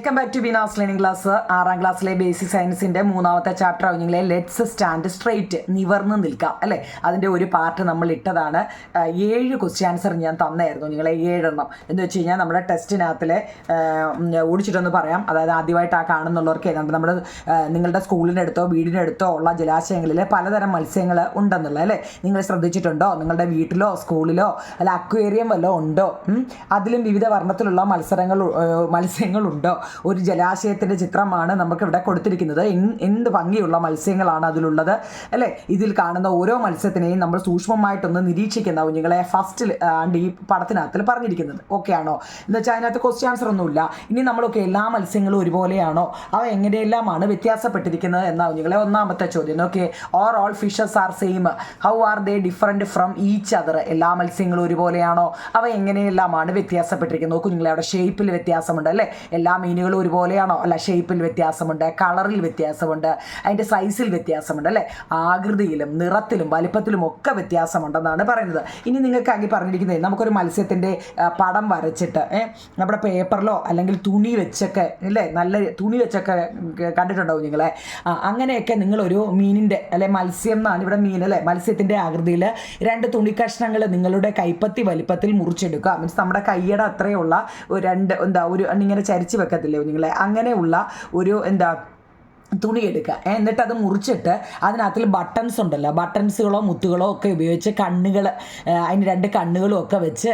Welcome back to Bina's learning class ആറാം ക്ലാസ്സിലെ basic സയൻസിന്റെ മൂന്നാമത്തെ ചാപ്റ്റർ ആവുന്നെങ്കിലെ ലെറ്റ്സ് സ്റ്റാൻഡ് സ്ട്രെയിറ്റ് നിവർന്ന് നിൽക്കാം അല്ലേ? അതിന്റെ ഒരു പാർട്ട് നമ്മൾ ഇട്ടതാണ്. ഏഴ് ക്വസ്റ്റ്യൻ ആൻസർ ഞാൻ തന്നായിരുന്നു നിങ്ങളെ ഏഴെണ്ണം. എന്ന് വെച്ച് കഴിഞ്ഞാൽ നമ്മുടെ ടെസ്റ്റിനകത്തിലെ ഓടിച്ചിട്ടൊന്ന് പറയാം. അതായത് ആദ്യമായിട്ട് ആ കാണുന്നുള്ളവർക്ക് നമ്മുടെ നിങ്ങളുടെ വീടിന്റെ അടുത്തോ ഉള്ള ജലാശയങ്ങളിൽ പലതരം മത്സ്യങ്ങൾ ഉണ്ടെന്നുള്ളത് അല്ലേ? നിങ്ങൾ ശ്രദ്ധിച്ചിട്ടുണ്ടോ? നിങ്ങളുടെ വീട്ടിലോ സ്കൂളിലോ അല്ല അക്വേറിയം വല്ലതും ഉണ്ടോ? അതിലും വിവിധ വർണത്തിലുള്ള മത്സരങ്ങൾ മത്സ്യങ്ങളുണ്ടോ? ഒരു ജലാശയത്തിന്റെ ചിത്രമാണ് നമുക്ക് ഇവിടെ കൊടുത്തിരിക്കുന്നത് എന്ത് ഭംഗിയുള്ള മത്സ്യങ്ങളാണ് അതിലുള്ളത്. അല്ലേ? ഇതിൽ കാണുന്ന ഓരോ മത്സ്യത്തിനെയും നമ്മൾ സൂക്ഷ്മമായിട്ടൊന്ന് നിരീക്ഷിക്കുന്ന കുഞ്ഞുങ്ങളെ ഫസ്റ്റ് ആണ്ട് ഈ പടത്തിനകത്തിൽ പറഞ്ഞിരിക്കുന്നത്. ഓക്കെ ആണോ? എന്ന് വെച്ചാൽ അതിനകത്ത് ക്വസ്റ്റ്യൻ ആൻസർ ഒന്നുമില്ല. ഇനി നമ്മളൊക്കെ എല്ലാ മത്സ്യങ്ങളും ഒരുപോലെയാണോ? അവ എങ്ങനെയെല്ലാമാണ് വ്യത്യാസപ്പെട്ടിരിക്കുന്നത് എന്ന കുഞ്ഞുങ്ങളെ ഒന്നാമത്തെ ചോദ്യം. Okay are all fishes are same how are they different from each other എല്ലാ മത്സ്യങ്ങളും ഒരുപോലെയാണോ? അവ എങ്ങനെയെല്ലാമാണ് വ്യത്യാസപ്പെട്ടിരിക്കുന്നത്? നോക്കൂ നിങ്ങളെ അവിടെ ഷേപ്പിൽ വ്യത്യാസമുണ്ട് അല്ലേ? എല്ലാ മീനുകളും ഒരുപോലെയാണോ? അല്ല ഷേപ്പിൽ വ്യത്യാസമുണ്ട് കളറിൽ വ്യത്യാസമുണ്ട് അതിന്റെ സൈസിൽ വ്യത്യാസമുണ്ട് അല്ലേ? ആകൃതിയിലും നിറത്തിലും വലിപ്പത്തിലും ഒക്കെ വ്യത്യാസമുണ്ടെന്നാണ് പറയുന്നത്. ഇനി നിങ്ങൾക്ക് ആക്കി പറഞ്ഞിരിക്കുന്നത് നമുക്കൊരു മത്സ്യത്തിന്റെ പടം വരച്ചിട്ട് നമ്മുടെ പേപ്പറിലോ അല്ലെങ്കിൽ തുണി വെച്ചൊക്കെ അല്ലേ? നല്ല തുണി വെച്ചൊക്കെ കണ്ടിട്ടുണ്ടാവും നിങ്ങളെ. അങ്ങനെയൊക്കെ നിങ്ങളൊരു മീനിന്റെ അല്ലെ മത്സ്യം എന്നാണ് ഇവിടെ മീൻ അല്ലേ? മത്സ്യത്തിന്റെ ആകൃതിയിൽ രണ്ട് തുണി കഷ്ണങ്ങൾ നിങ്ങളുടെ കൈപ്പത്തി വലിപ്പത്തിൽ മുറിച്ചെടുക്കുക. മീൻസ് നമ്മുടെ കൈയുടെ അത്രയുള്ള രണ്ട് എന്താ ഒരു ഇങ്ങനെ ചരിച്ച് വെക്കത്തില്ലേ. നിങ്ങളെ അങ്ങനെയുള്ള ഒരു എന്താ തുണി എടുക്കുക എന്നിട്ട് അത് മുറിച്ചിട്ട് അതിനകത്തിൽ ബട്ടൺസ് ഉണ്ടല്ലോ. ബട്ടൺസുകളോ മുത്തുകളോ ഒക്കെ ഉപയോഗിച്ച് കണ്ണുകൾ അതിന് രണ്ട് കണ്ണുകളും ഒക്കെ വെച്ച്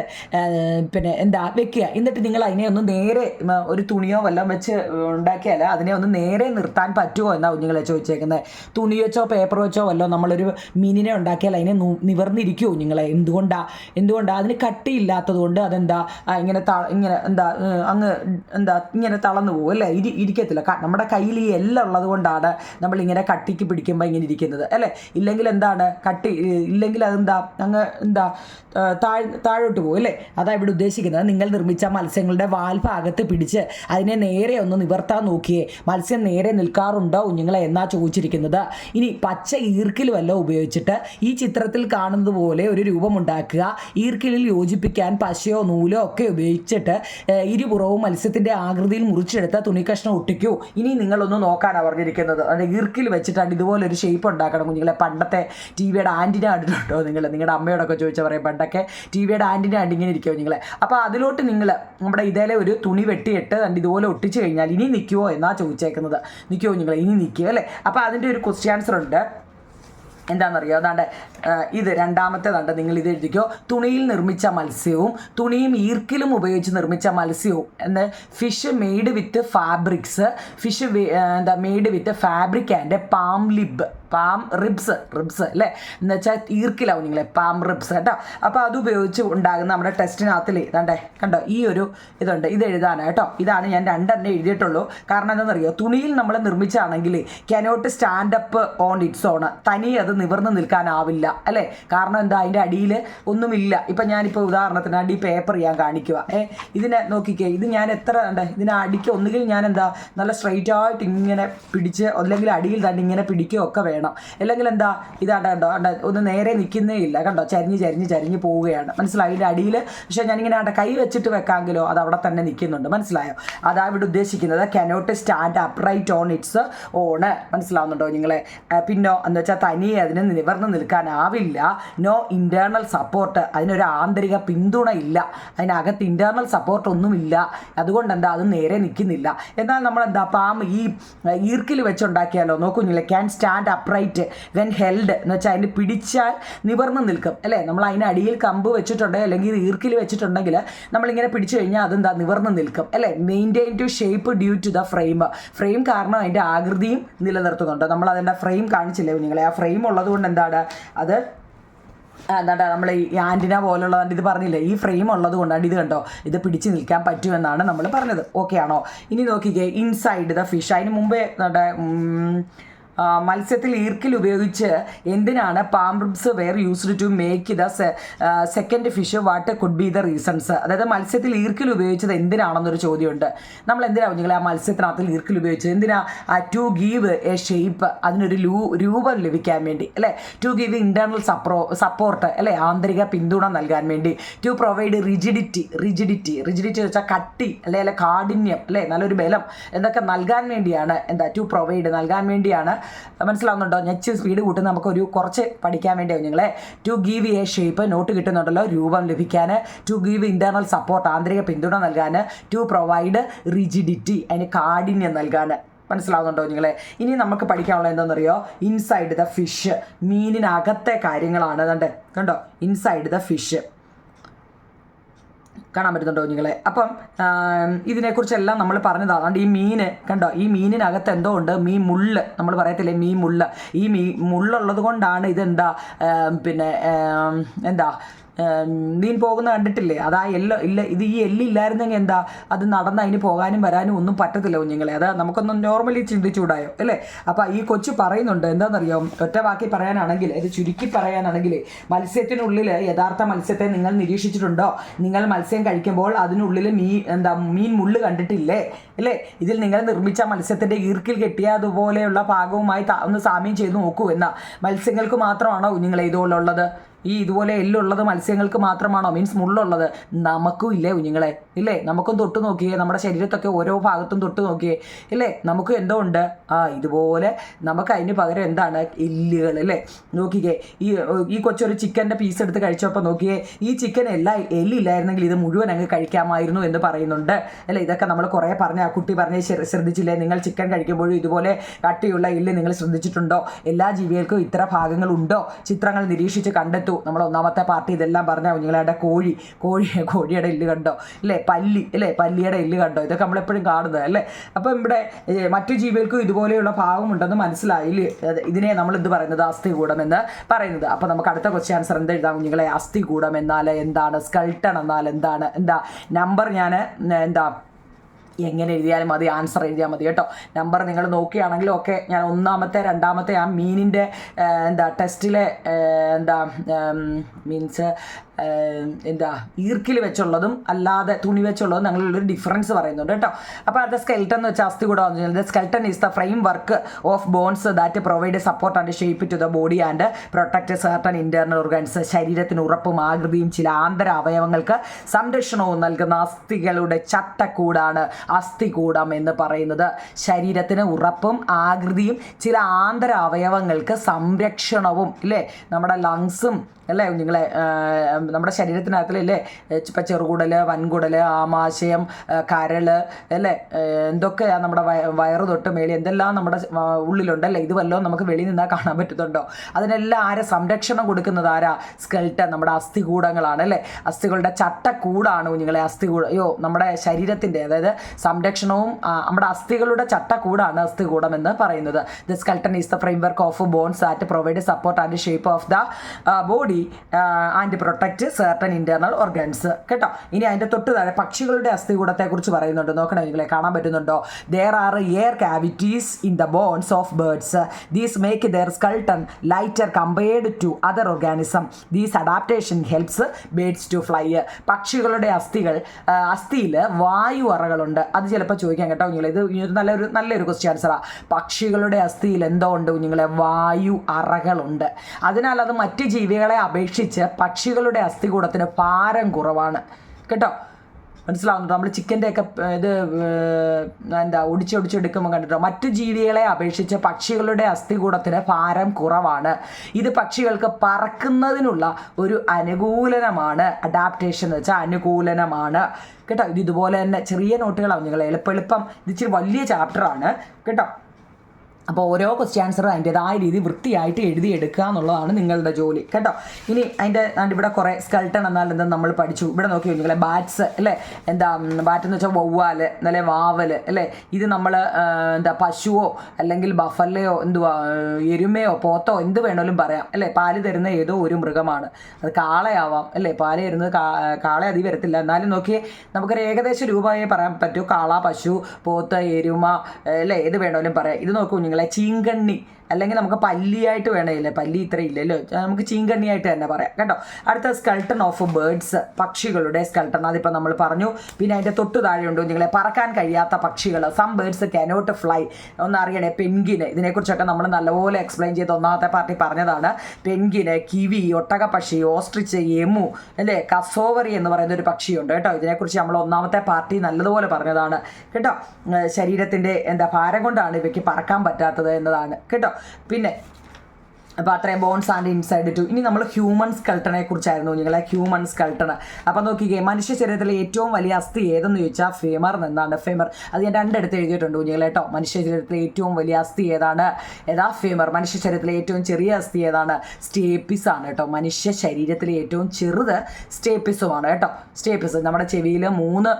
പിന്നെ എന്താ വെക്കുക. എന്നിട്ട് നിങ്ങൾ അതിനെ ഒന്ന് നേരെ ഒരു തുണിയോ വല്ലതും വെച്ച് ഉണ്ടാക്കിയാൽ അതിനെ ഒന്ന് നേരെ നിർത്താൻ പറ്റുമോ എന്നാ കുഞ്ഞുങ്ങളെ ചോദിച്ചേക്കുന്നത് തുണി വെച്ചോ പേപ്പർ വെച്ചോ വല്ലോ നമ്മളൊരു മീനിനെ ഉണ്ടാക്കിയാൽ അതിനെ നിവർന്നിരിക്കുമോ കുഞ്ഞുങ്ങളെ? എന്തുകൊണ്ടാണ് എന്തുകൊണ്ടാണ് അതിന് കട്ടിയില്ലാത്തത് കൊണ്ട് അതെന്താ ഇങ്ങനെ ത ഇങ്ങനെ എന്താ അങ്ങ് എന്താ ഇങ്ങനെ തളർന്നു പോകും. അല്ലേ? ഇരി ഇരിക്കത്തില്ല. നമ്മുടെ കയ്യിൽ ഈ എല്ലാം ഉള്ളത് കൊണ്ടാണ് നമ്മൾ ഇങ്ങനെ കട്ടിക്ക് പിടിക്കുമ്പോൾ ഇങ്ങനെ ഇരിക്കുന്നത് അല്ലേ? ഇല്ലെങ്കിൽ എന്താണ്? കട്ടി ഇല്ലെങ്കിൽ അതെന്താ? അങ്ങ് എന്താ താഴ് താഴോട്ട് പോകും അല്ലേ? അതാ ഇവിടെ ഉദ്ദേശിക്കുന്നത്. നിങ്ങൾ നിർമ്മിച്ച മത്സ്യങ്ങളുടെ വാൽഭാഗത്ത് പിടിച്ച് അതിനെ നേരെ ഒന്ന് നിവർത്താൻ നോക്കിയേ. മത്സ്യം നേരെ നിൽക്കാറുണ്ടോ കുഞ്ഞുങ്ങളെ എന്നാ ചോദിച്ചിരിക്കുന്നത്. ഇനി പച്ച ഈർക്കിൽ വല്ല ഉപയോഗിച്ചിട്ട് ഈ ചിത്രത്തിൽ കാണുന്നത് പോലെ ഒരു രൂപമുണ്ടാക്കുക ഈർക്കിലിൽ യോജിപ്പിക്കാൻ പശയോ നൂലോ ഒക്കെ ഉപയോഗിച്ചിട്ട് ഇരുപുറവും മത്സ്യത്തിന്റെ ആകൃതിയിൽ മുറിച്ചെടുത്ത തുണിക്കഷ്ണം ഒട്ടിക്കൂ. ഇനി നിങ്ങളൊന്ന് നോക്കാനാണ് പറഞ്ഞിരിക്കുന്നത്. അത് ഇർക്കിൽ വെച്ചിട്ടാണ് ഇതുപോലെ ഒരു ഷേപ്പ് ഉണ്ടാക്കണം കുഞ്ഞുങ്ങളെ. പണ്ടത്തെ ടി വിയുടെ ആന്റിന കണ്ടിട്ടുണ്ടോ നിങ്ങൾ നിങ്ങളുടെ അമ്മയോടൊക്കെ ചോദിച്ചാൽ പറയും പണ്ടൊക്കെ ടി വിയുടെ ആന്റിന ആണ്ടിങ്ങനെ ഇരിക്കുമോ നിങ്ങളെ അപ്പോൾ അതിലോട്ട് നിങ്ങൾ നമ്മുടെ ഇതേലെ ഒരു തുണി വെട്ടിയിട്ട് കണ്ട് ഇതുപോലെ ഒട്ടിച്ച് കഴിഞ്ഞാൽ ഇനി നിൽക്കുമോ എന്നാണ് ചോദിച്ചേക്കുന്നത്. നിൽക്കുമോ നിങ്ങൾ ഇനി നിൽക്കുമോ അല്ലേ? അപ്പോൾ അതിന്റെ ഒരു ക്വസ്റ്റ്യൻ ആൻസർ ഉണ്ട്. എന്താണെന്നറിയോ? അതാണ്ട് ഇത് രണ്ടാമത്തെ രണ്ടാമത്തേതാണ്ട് നിങ്ങൾ ഇത് എഴുതിക്കോ. തുണിയിൽ നിർമ്മിച്ച മത്സ്യവും തുണിയും ഈർക്കിലും ഉപയോഗിച്ച് നിർമ്മിച്ച മത്സ്യവും. എന്ന് fish made with fabrics fish എന്താ made with fabric and palm rib palm ribs ribs അല്ലേ? എന്ന് വെച്ചാൽ ഈർക്കിലാവും നിങ്ങളെ പാം റിബ്സ് കേട്ടോ. അപ്പോൾ അത് ഉപയോഗിച്ച് ഉണ്ടാകുന്ന നമ്മുടെ ടെസ്റ്റിനകത്തിൽ ഇതാണ്ടേ കണ്ടോ ഈ ഒരു ഇതുണ്ട്. ഇത് എഴുതാനാണ് കേട്ടോ. ഇതാണ് ഞാൻ രണ്ടെണ്ണം എഴുതിയിട്ടുള്ളൂ. കാരണം എന്താണെന്നറിയോ? തുണിയിൽ നമ്മൾ നിർമ്മിച്ചാണെങ്കിൽ cannot stand up on its own തനി അത് നിവർന്ന് നിൽക്കാനാവില്ല അല്ലേ? കാരണം എന്താ? അതിന്റെ അടിയിൽ ഒന്നുമില്ല. ഇപ്പം ഞാനിപ്പോൾ ഉദാഹരണത്തിന് അടി പേപ്പർ ഞാൻ കാണിക്കുക ഏ ഇതിനെ നോക്കിക്കേ ഇത് ഞാൻ എത്ര ഉണ്ട് ഇതിനെ അടിക്ക് ഒന്നുകിൽ ഞാൻ എന്താ നല്ല സ്ട്രൈറ്റ് ആയിട്ട് ഇങ്ങനെ പിടിച്ച് അല്ലെങ്കിൽ അടിയിൽ തന്നെ ഇങ്ങനെ പിടിക്കുകയോ ഒക്കെ വേണം. അല്ലെങ്കിൽ എന്താ ഇതാണ്ട കണ്ടോ കണ്ടോ ഒന്ന് നേരെ നിൽക്കുന്നേ ഇല്ല. കണ്ടോ ചരിഞ്ഞ് ചരിഞ്ഞ് ചരിഞ്ഞ് പോവുകയാണ്. മനസ്സിലായി? ഇതിന്റെ അടിയിൽ പക്ഷേ ഞാനിങ്ങനെ ആണ്ട കൈ വെച്ചിട്ട് വെക്കാമെങ്കിലോ അത് അവിടെ തന്നെ നിൽക്കുന്നുണ്ട്. മനസ്സിലായോ? അതാ ഇവിടെ ഉദ്ദേശിക്കുന്നത്. Cannot stand upright on its own മനസ്സിലാവുന്നുണ്ടോ നിങ്ങളെ? പിന്നോ എന്ന് വെച്ചാൽ തനിയെ അതിന് നിവർന്ന് നിൽക്കാനാവില്ല. നോ ഇന്റേർണൽ സപ്പോർട്ട് അതിനൊരു ആന്തരിക പിന്തുണ ഇല്ല. അതിനകത്ത് ഇന്റേർണൽ സപ്പോർട്ട് ഒന്നുമില്ല. അതുകൊണ്ട് എന്താ അത് നേരെ നിൽക്കുന്നില്ല. എന്നാൽ നമ്മൾ എന്താ പാമ്പ് ഈ ഈർക്കിൽ വെച്ചുണ്ടാക്കിയാലോ? നോക്കൂ നിങ്ങളെ can stand upright when held എന്ന് വെച്ചാൽ അതിന് പിടിച്ചാൽ നിവർന്ന് നിൽക്കും. അല്ലേ? നമ്മൾ അതിന് അടിയിൽ കമ്പ് വെച്ചിട്ടുണ്ടെങ്കിൽ അല്ലെങ്കിൽ ഈർക്കിൽ വെച്ചിട്ടുണ്ടെങ്കിൽ നമ്മളിങ്ങനെ പിടിച്ചു കഴിഞ്ഞാൽ അതെന്താ? നിവർന്ന് നിൽക്കും. അല്ലേ? Maintain to shape due to the frame frame കാരണം അതിന്റെ ആകൃതിയും നിലനിർത്തുന്നുണ്ട്. നമ്മൾ അതിന്റെ ഫ്രെയിം കാണിച്ചില്ലേ കുഞ്ഞുങ്ങളെ? ആ ഫ്രെയിം ഉള്ളത് കൊണ്ട് എന്താണ്? അത് എന്താണ്? നമ്മൾ ഈ ആന്റിന പോലുള്ള ഇത് പറഞ്ഞില്ലേ? ഈ ഫ്രെയിം ഉള്ളത് കൊണ്ടാണ് ഇത് കണ്ടോ? ഇത് പിടിച്ച് നിൽക്കാൻ പറ്റുമെന്നാണ് നമ്മൾ പറഞ്ഞത്. ഓക്കെ ആണോ? ഇനി നോക്കിക്കേ ഇൻസൈഡ് ദ ഫിഷ് അതിന് മുമ്പേ നമ്മുടെ മത്സ്യത്തിൽ ഈർക്കിൽ ഉപയോഗിച്ച് എന്തിനാണ് palm ribs were used to make the second fish what could be the reasons അതായത് മത്സ്യത്തിൽ ഈർക്കിൽ ഉപയോഗിച്ചത് എന്തിനാണെന്നൊരു ചോദ്യമുണ്ട്. നമ്മൾ എന്തിനാ കുഞ്ഞുങ്ങളെ ആ മത്സ്യത്തിനകത്തിൽ ഈർക്കിൽ ഉപയോഗിച്ചത്? എന്തിനാ ടു ഗീവ് എ ഷേപ്പ് അതിനൊരു ലൂ രൂപം ലഭിക്കാൻ വേണ്ടി അല്ലേ? ടു ഗീവ് ഇന്റേർണൽ സപ്രോ സപ്പോർട്ട് അല്ലേ? ആന്തരിക പിന്തുണ നൽകാൻ വേണ്ടി to provide rigidity rigidity rigidity എന്ന് വെച്ചാൽ കട്ടി അല്ലെ? അല്ലെ കാഠിന്യം അല്ലേ? നല്ലൊരു ബലം എന്നൊക്കെ നൽകാൻ വേണ്ടിയാണ് എന്താ ടു പ്രൊവൈഡ് നൽകാൻ വേണ്ടിയാണ് മനസ്സിലാവുന്നുണ്ടോ? നെച്ച് സ്പീഡ് കൂട്ടുന്ന നമുക്ക് ഒരു കുറച്ച് പഠിക്കാൻ വേണ്ടിയാണ് നിങ്ങളെ to give a shape note കിട്ടുന്നുണ്ടല്ലോ രൂപം ലഭിക്കാൻ. ടു ഗീവ് ഇന്റേർണൽ സപ്പോർട്ട് ആന്തരിക പിന്തുണ നൽകാൻ. ടു പ്രൊവൈഡ് റിജിഡിറ്റി അതിന് കാഠിന്യം നൽകാൻ. മനസ്സിലാവുന്നുണ്ടോ നിങ്ങളെ? ഇനി നമുക്ക് പഠിക്കാനുള്ള എന്താണെന്നറിയോ? ഇൻസൈഡ് ദ ഫിഷ് മീനിനകത്തെ കാര്യങ്ങളാണ്. കണ്ടോ? ഇൻസൈഡ് ദ ഫിഷ് കാണാൻ പറ്റുന്നുണ്ടോ നിങ്ങളെ അപ്പം ഇതിനെക്കുറിച്ചെല്ലാം നമ്മൾ പറഞ്ഞതാണ് ഈ മീന് കണ്ടോ? ഈ മീനിനകത്ത് എന്തോ ഉണ്ട്? മീൻ മുള്ള്. നമ്മൾ പറയത്തില്ലേ മീൻ മുള്ള്. ഈ മീ മുള്ളുള്ളത് കൊണ്ടാണ് ഇതെന്താ പിന്നെ എന്താ ആം, മീൻ പോകുന്ന കണ്ടിട്ടില്ലേ? അതാ എല്ലോ ഇല്ല ഇത് ഈ എല്ലില്ലായിരുന്നെങ്കിൽ എന്താ? അത് നടന്ന് അതിന് പോകാനും വരാനും ഒന്നും പറ്റത്തില്ല കുഞ്ഞുങ്ങളെ. അത് നമുക്കൊന്ന് നോർമലി ചിന്തിച്ചുകൂടായോ അല്ലേ? അപ്പം ഈ കൊച്ചു പറയുന്നുണ്ട് എന്താണെന്നറിയോ ഒറ്റ വാക്കി പറയാനാണെങ്കിൽ ഇത് ചുരുക്കി പറയാനാണെങ്കിൽ മത്സ്യത്തിനുള്ളിൽ യഥാർത്ഥ മത്സ്യത്തെ നിങ്ങൾ നിരീക്ഷിച്ചിട്ടുണ്ടോ? നിങ്ങൾ മത്സ്യം കഴിക്കുമ്പോൾ അതിനുള്ളിൽ മീൻ എന്താ മീൻ മുള്ള് കണ്ടിട്ടില്ലേ? അല്ലേ? ഇതിൽ നിങ്ങൾ നിർമ്മിച്ച മത്സ്യത്തിന്റെ ഈർക്കിൽ കെട്ടിയ അതുപോലെയുള്ള ഭാഗവുമായി ഒന്ന് സാമ്യം ചെയ്ത് നോക്കൂ എന്നാ. മത്സ്യങ്ങൾക്ക് മാത്രമാണോ കുഞ്ഞുങ്ങളെ ഇതുപോലുള്ളത്? ഈ ഇതുപോലെ എല്ലുള്ളത് മത്സ്യങ്ങൾക്ക് മാത്രമാണോ? മീൻസ് മുള്ളുള്ളത്. നമുക്കും ഇല്ലേ കുഞ്ഞുങ്ങളെ? ഇല്ലേ? നമുക്കും തൊട്ട് നോക്കിയേ. നമ്മുടെ ശരീരത്തൊക്കെ ഓരോ ഭാഗത്തും തൊട്ട് നോക്കിയേ. ഇല്ലേ? നമുക്ക് എന്തോ ഉണ്ട്. ആ ഇതുപോലെ നമുക്ക് അതിന് പകരം എന്താണ്? എല്ലുകൾ അല്ലേ നോക്കിക്കേ. ഈ ഈ കൊച്ചൊരു ചിക്കന്റെ പീസ് എടുത്ത് കഴിച്ചപ്പോൾ നോക്കിയേ. ഈ ചിക്കൻ എല്ലാ എല്ലില്ലായിരുന്നെങ്കിൽ ഇത് മുഴുവൻ അങ്ങ് കഴിക്കാമായിരുന്നു എന്ന് പറയുന്നുണ്ട്. അല്ലേ? ഇതൊക്കെ നമ്മൾ കുറേ പറഞ്ഞ ആ കുട്ടി പറഞ്ഞ് ശ്രദ്ധിച്ചില്ലേ? നിങ്ങൾ ചിക്കൻ കഴിക്കുമ്പോഴും ഇതുപോലെ കട്ടിയുള്ള എല്ല് നിങ്ങൾ ശ്രദ്ധിച്ചിട്ടുണ്ടോ? എല്ലാ ജീവികൾക്കും ഇത്ര ഭാഗങ്ങളുണ്ടോ? ചിത്രങ്ങൾ നിരീക്ഷിച്ച് കണ്ടെത്തൂ. നമ്മൾ ഒന്നാമത്തെ പാർട്ടി ഇതെല്ലാം പറഞ്ഞ കുഞ്ഞുങ്ങളുടെ കോഴി കോഴി കോഴിയുടെ എല്ല് കണ്ടോ? അല്ലേ? പല്ലി അല്ലേ? പല്ലിയുടെ എല്ല് കണ്ടോ? ഇതൊക്കെ നമ്മളെപ്പോഴും കാണുന്നത് അല്ലേ? അപ്പം ഇവിടെ മറ്റു ജീവികൾക്കും ഇതുപോലെയുള്ള ഭാഗമുണ്ടെന്ന് മനസ്സിലായില്ലേ? അത് ഇതിനെ നമ്മൾ എന്ത് പറയുന്നത്? അസ്ഥികൂടം എന്ന് പറയുന്നത്. അപ്പം നമുക്ക് അടുത്ത ക്വസ്റ്റ്യൻ ആൻസർ എന്ത് എഴുതാം കുഞ്ഞുങ്ങളെ? അസ്ഥികൂടം എന്നാൽ എന്താണ്? സ്കൾട്ടൺ എന്നാൽ എന്താണ്? എന്താ? നമ്പർ ഞാൻ എന്താ? എങ്ങനെ എഴുതിയാലും മതി ആൻസർ എഴുതിയാൽ മതി കേട്ടോ. നമ്പർ നിങ്ങൾ നോക്കുകയാണെങ്കിലും ഒക്കെ ഞാൻ ഒന്നാമത്തെ രണ്ടാമത്തെ ആ മീനിന്റെ എന്താ ടെസ്റ്റിലെ എന്താ മീൻസ് എന്താ ഈർക്കിൽ വെച്ചുള്ളതും അല്ലാതെ തുണി വെച്ചുള്ളതും ഒരു ഡിഫറൻസ് പറയുന്നുണ്ട് കേട്ടോ. അപ്പോൾ അത് സ്കെൽട്ടൺ എന്ന് വെച്ചാൽ അസ്ഥി കൂടെ വന്നു കഴിഞ്ഞാൽ skeleton is the framework of bones that provide support and shape to the body and protect certain internal organs ശരീരത്തിന് ഉറപ്പും ആകൃതിയും ചില ആന്തര അവയവങ്ങൾക്ക് സംരക്ഷണവും നൽകുന്ന അസ്ഥികളുടെ ചട്ടക്കൂടാണ് അസ്ഥികൂടം എന്ന് പറയുന്നത്. ശരീരത്തിന് ഉറപ്പും ആകൃതിയും ചില ആന്തര അവയവങ്ങൾക്ക് സംരക്ഷണവും ഇല്ലേ? നമ്മുടെ ലങ്സും അല്ലേ? ആ, നമ്മുടെ ശരീരത്തിനകത്തിലല്ലേ ഇപ്പം ചെറുകുടൽ വൻകുടൽ ആമാശയം കരൾ അല്ലേ? എന്തൊക്കെയാണ് നമ്മുടെ വയ- വയറ് തൊട്ട് മേളി എന്തെല്ലാം നമ്മുടെ ഉള്ളിലുണ്ട് ഉള്ളിലുണ്ടല്ലേ ഇത് വല്ലതും നമുക്ക് വെളിയിൽ നിന്നാൽ കാണാൻ പറ്റുന്നുണ്ടോ? അതിനെല്ലാം ആരെ സംരക്ഷണം കൊടുക്കുന്നത് ആരാ? സ്കെൽട്ടൻ നമ്മുടെ അസ്ഥികൂടങ്ങളാണ് അല്ലേ? അസ്ഥികളുടെ ചട്ടക്കൂടാണ് കുഞ്ഞുങ്ങളെ അസ്ഥികൂട അയ്യോ നമ്മുടെ ശരീരത്തിന്റെ അതായത് സംരക്ഷണവും നമ്മുടെ അസ്ഥികളുടെ ചട്ടക്കൂടാണ് അസ്ഥികൂടം എന്ന് പറയുന്നത്. The skeleton is the framework of bones that provide support and shape of the body and protect certain internal organs കേട്ടോ? ഇനി അതിന്റെ തൊട്ട് താഴെ പക്ഷികളുടെ അസ്ഥികൂടത്തെ കുറിച്ച് പറയുന്നുണ്ട്. നോക്കണം നിങ്ങളെ കാണാൻ പറ്റുന്നുണ്ടോ? There are air cavities in the bones of birds these make their skeleton lighter compared to other organism these adaptation helps birds to fly പക്ഷികളുടെ അസ്ഥികൾ അസ്ഥിയിൽ വായു അറകളുണ്ട് അത് ചിലപ്പോൾ ചോദിക്കാം കേട്ടോ കുഞ്ഞുങ്ങളെ. ഇത് നല്ലൊരു നല്ലൊരു ക്വസ്റ്റ്യൻ ആൻസറാ പക്ഷികളുടെ അസ്ഥിയിൽ എന്തോ ഉണ്ട് കുഞ്ഞുങ്ങളെ? വായു അറകളുണ്ട് അതിനാൽ അത് മറ്റ് ജീവികളെ അപേക്ഷിച്ച് പക്ഷികളുടെ അസ്ഥികൂടത്തിന് ഭാരം കുറവാണ്. കേട്ടോ? മനസ്സിലാവുന്നുണ്ടോ? നമ്മൾ ചിക്കന്റെ ഒക്കെ ഇത് എന്താ ഒടിച്ചൊടിച്ചെടുക്കുമ്പോൾ കണ്ടിട്ടോ മറ്റു ജീവികളെ അപേക്ഷിച്ച് പക്ഷികളുടെ അസ്ഥികൂടത്തിന് ഭാരം കുറവാണ്. ഇത് പക്ഷികൾക്ക് പറക്കുന്നതിനുള്ള ഒരു അനുകൂലനമാണ് അഡാപ്റ്റേഷൻ എന്ന് വെച്ചാൽ അനുകൂലനമാണ്. കേട്ടോ? ഇത് ഇതുപോലെ തന്നെ ചെറിയ നോട്ടുകളാണ് നിങ്ങൾ എളുപ്പം എളുപ്പം ഇത് ഇച്ചിരി വലിയ ചാപ്റ്ററാണ് കേട്ടോ? അപ്പോൾ ഓരോ ക്വസ്റ്റ്യൻ ആൻസറും അതിന്റെതായ രീതി വൃത്തിയായിട്ട് എഴുതിയെടുക്കുക എന്നുള്ളതാണ് നിങ്ങളുടെ ജോലി. കേട്ടോ? ഇനി ദാണ്ട് ഇവിടെ കുറേ സ്കൾട്ടൺ എന്നാൽ എന്താ നമ്മൾ പഠിച്ചു. ഇവിടെ നോക്കി നിങ്ങളെ ബാറ്റ്സ് അല്ലേ? എന്താ ബാറ്റ് എന്ന് വെച്ചാൽ വവ്വാൽ അല്ലെ? വാവൽ അല്ലേ? ഇത് നമ്മൾ എന്താ പശുവോ അല്ലെങ്കിൽ ബഫല്ലയോ എന്തുവാ എരുമയോ പോത്തോ എന്ത് വേണമെങ്കിലും പറയാം. അല്ലേ? പാൽ തരുന്ന ഏതോ ഒരു മൃഗമാണ്. അത് കാളയാവാം അല്ലേ? പാൽ തരുന്നത് കാള അതി വരത്തില്ല. എന്നാലും നോക്കിയേ നമുക്കൊരു ഏകദേശ രൂപയെ പറയാൻ പറ്റൂ. കാള പശു പോത്ത് എരുമ അല്ലെ? ഏത് വേണമെങ്കിലും പറയാം. ഇത് നോക്കൂ നിങ്ങളെ ചീങ്കണ്ണി അല്ലെങ്കിൽ നമുക്ക് പല്ലിയായിട്ട് വേണമില്ലേ പല്ലി ഇത്ര ഇല്ലല്ലോ. നമുക്ക് ചീങ്കണ്ണിയായിട്ട് തന്നെ പറയാം കേട്ടോ. അടുത്ത സ്കൾട്ടൺ ഓഫ് ബേർഡ്സ് പക്ഷികളുടെ സ്കൾട്ടൺ അതിപ്പോൾ നമ്മൾ പറഞ്ഞു. പിന്നെ അതിന്റെ തൊട്ട് താഴെ ഉണ്ടോ നിങ്ങളെ പറക്കാൻ കഴിയാത്ത പക്ഷികൾ. സം ബേർഡ്സ് കനോട്ട് ഫ്ലൈ ഒന്ന് അറിയണേ പെൻഗിന് ഇതിനെക്കുറിച്ചൊക്കെ നമ്മൾ നല്ലപോലെ എക്സ്പ്ലെയിൻ ചെയ്ത് ഒന്നാമത്തെ പാർട്ടി പറഞ്ഞതാണ്. പെൻഗിന് കിവി ഒട്ടകപ്പക്ഷി ഓസ്ട്രിച്ച് എമു അല്ലേ? കസോവറി എന്ന് പറയുന്ന ഒരു പക്ഷിയുണ്ട് കേട്ടോ. ഇതിനെക്കുറിച്ച് നമ്മൾ ഒന്നാമത്തെ പാർട്ടി നല്ലതുപോലെ പറഞ്ഞതാണ് കേട്ടോ. ശരീരത്തിന്റെ എന്താ ഭാരം കൊണ്ടാണ് ഇവയ്ക്ക് പറക്കാൻ പറ്റാത്തത് എന്നതാണ് കേട്ടോ. പിന്നെ അപ്പോൾ അത്രയും ബോൺസ് ആൻഡ് ഇൻസൈഡ് ടു ഇനി നമ്മൾ ഹ്യൂമൻ സ്കൾട്ടനെ കുറിച്ചായിരുന്നു. നിങ്ങളെ ഹ്യൂമൻ സ്കൾട്ടൺ അപ്പൊ നോക്കിക്കേ മനുഷ്യ ശരീരത്തിലെ ഏറ്റവും വലിയ അസ്ഥി ഏതെന്ന് ചോദിച്ചാൽ ഫേമർ എന്നാണ് ഫേമർ അത് ഞാൻ രണ്ടിടത്ത് എഴുതിയിട്ടുണ്ട് കുഞ്ഞുങ്ങളെ കേട്ടോ മനുഷ്യ ശരീരത്തിലെ ഏറ്റവും വലിയ അസ്ഥി ഏതാണ്? ഏതാ ഫേമർ മനുഷ്യ ശരീരത്തിലെ ഏറ്റവും ചെറിയ അസ്ഥി ഏതാണ്? സ്റ്റേപ്പിസ് ആണ് കേട്ടോ മനുഷ്യ ശരീരത്തിലെ ഏറ്റവും ചെറുത് സ്റ്റേപ്പിസുമാണ് കേട്ടോ സ്റ്റേപ്പിസ് നമ്മുടെ ചെവിയിൽ മൂന്ന്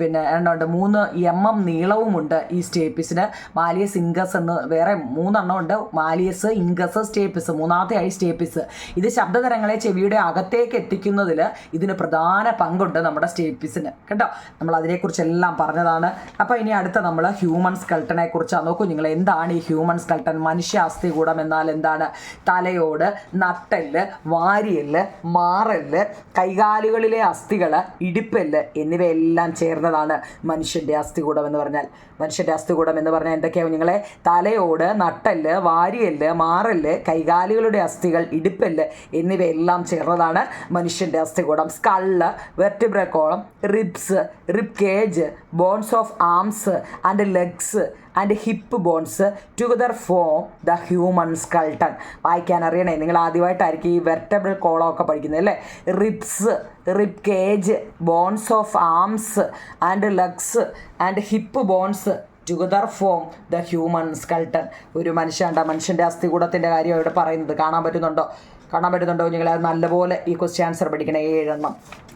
പിന്നെ എണ്ണമുണ്ട്. മൂന്ന് എം എം നീളവുമുണ്ട് ഈ സ്റ്റേപ്പിസിന് മാലിയസ് ഇംഗസ് എന്ന് വേറെ മൂന്നെണ്ണം ഉണ്ട്. മാലിയസ് ഇൻഗസ് സ്റ്റേപ്പിസ് മൂന്നാമത്തെ ആയി സ്റ്റേപ്പിസ് ഇത് ശബ്ദതരങ്ങളെ ചെവിയുടെ അകത്തേക്ക് എത്തിക്കുന്നതിൽ ഇതിന് പ്രധാന പങ്കുണ്ട് നമ്മുടെ സ്റ്റേപ്പിസിന് കേട്ടോ? നമ്മൾ അതിനെക്കുറിച്ചെല്ലാം പറഞ്ഞതാണ്. അപ്പോൾ ഇനി അടുത്ത നമ്മൾ ഹ്യൂമൻ സ്കൾട്ടനെ കുറിച്ചാണ് നോക്കൂ നിങ്ങൾ എന്താണ് ഈ ഹ്യൂമൻ സ്കൾട്ടൻ മനുഷ്യ അസ്ഥികൂടം എന്നാൽ എന്താണ്? തലയോട് നട്ടെല്ല് വാരിയെല്ല് മാറൽ കൈകാലുകളിലെ അസ്ഥികൾ ഇടുപ്പെല്ല് എന്നിവയെല്ലാം ചേർന്നതാണ് മനുഷ്യന്റെ അസ്ഥികൂടം എന്ന് പറഞ്ഞാൽ. മനുഷ്യന്റെ അസ്ഥികൂടം എന്ന് പറഞ്ഞാൽ എന്തൊക്കെയാവും നിങ്ങളെ? തലയോട് നട്ടെല്ല് വാരിയെല്ല് മാറല്ല് കൈകാലുകളുടെ അസ്ഥികൾ ഇടുപ്പല്ല് എന്നിവയെല്ലാം ചേർന്നതാണ് മനുഷ്യന്റെ അസ്ഥികൂടം. Skull vertebra column ribs rib cage bones of arms and legs and hip bones. Together form the human skeleton. വായിക്കാൻ അറിയണേ നിങ്ങൾ ആദ്യമായിട്ടായിരിക്കും ഈ വെർട്ടബിൾ കോളം ഒക്കെ പഠിക്കുന്നത് അല്ലേ? Ribs rib cage bones of arms and legs and hip bones. Together form the human skeleton. ഒരു മനുഷ്യണ്ട മനുഷ്യന്റെ അസ്ഥികൂടത്തിന്റെ കാര്യം ഇവിടെ പറയുന്നത് കാണാൻ പറ്റുന്നുണ്ടോ? കാണാൻ പറ്റുന്നുണ്ടോ? നിങ്ങൾ അത് നല്ലപോലെ ഈ ക്വസ്റ്റ്യൻ ആൻസർ പഠിക്കണം ഏഴെണ്ണം.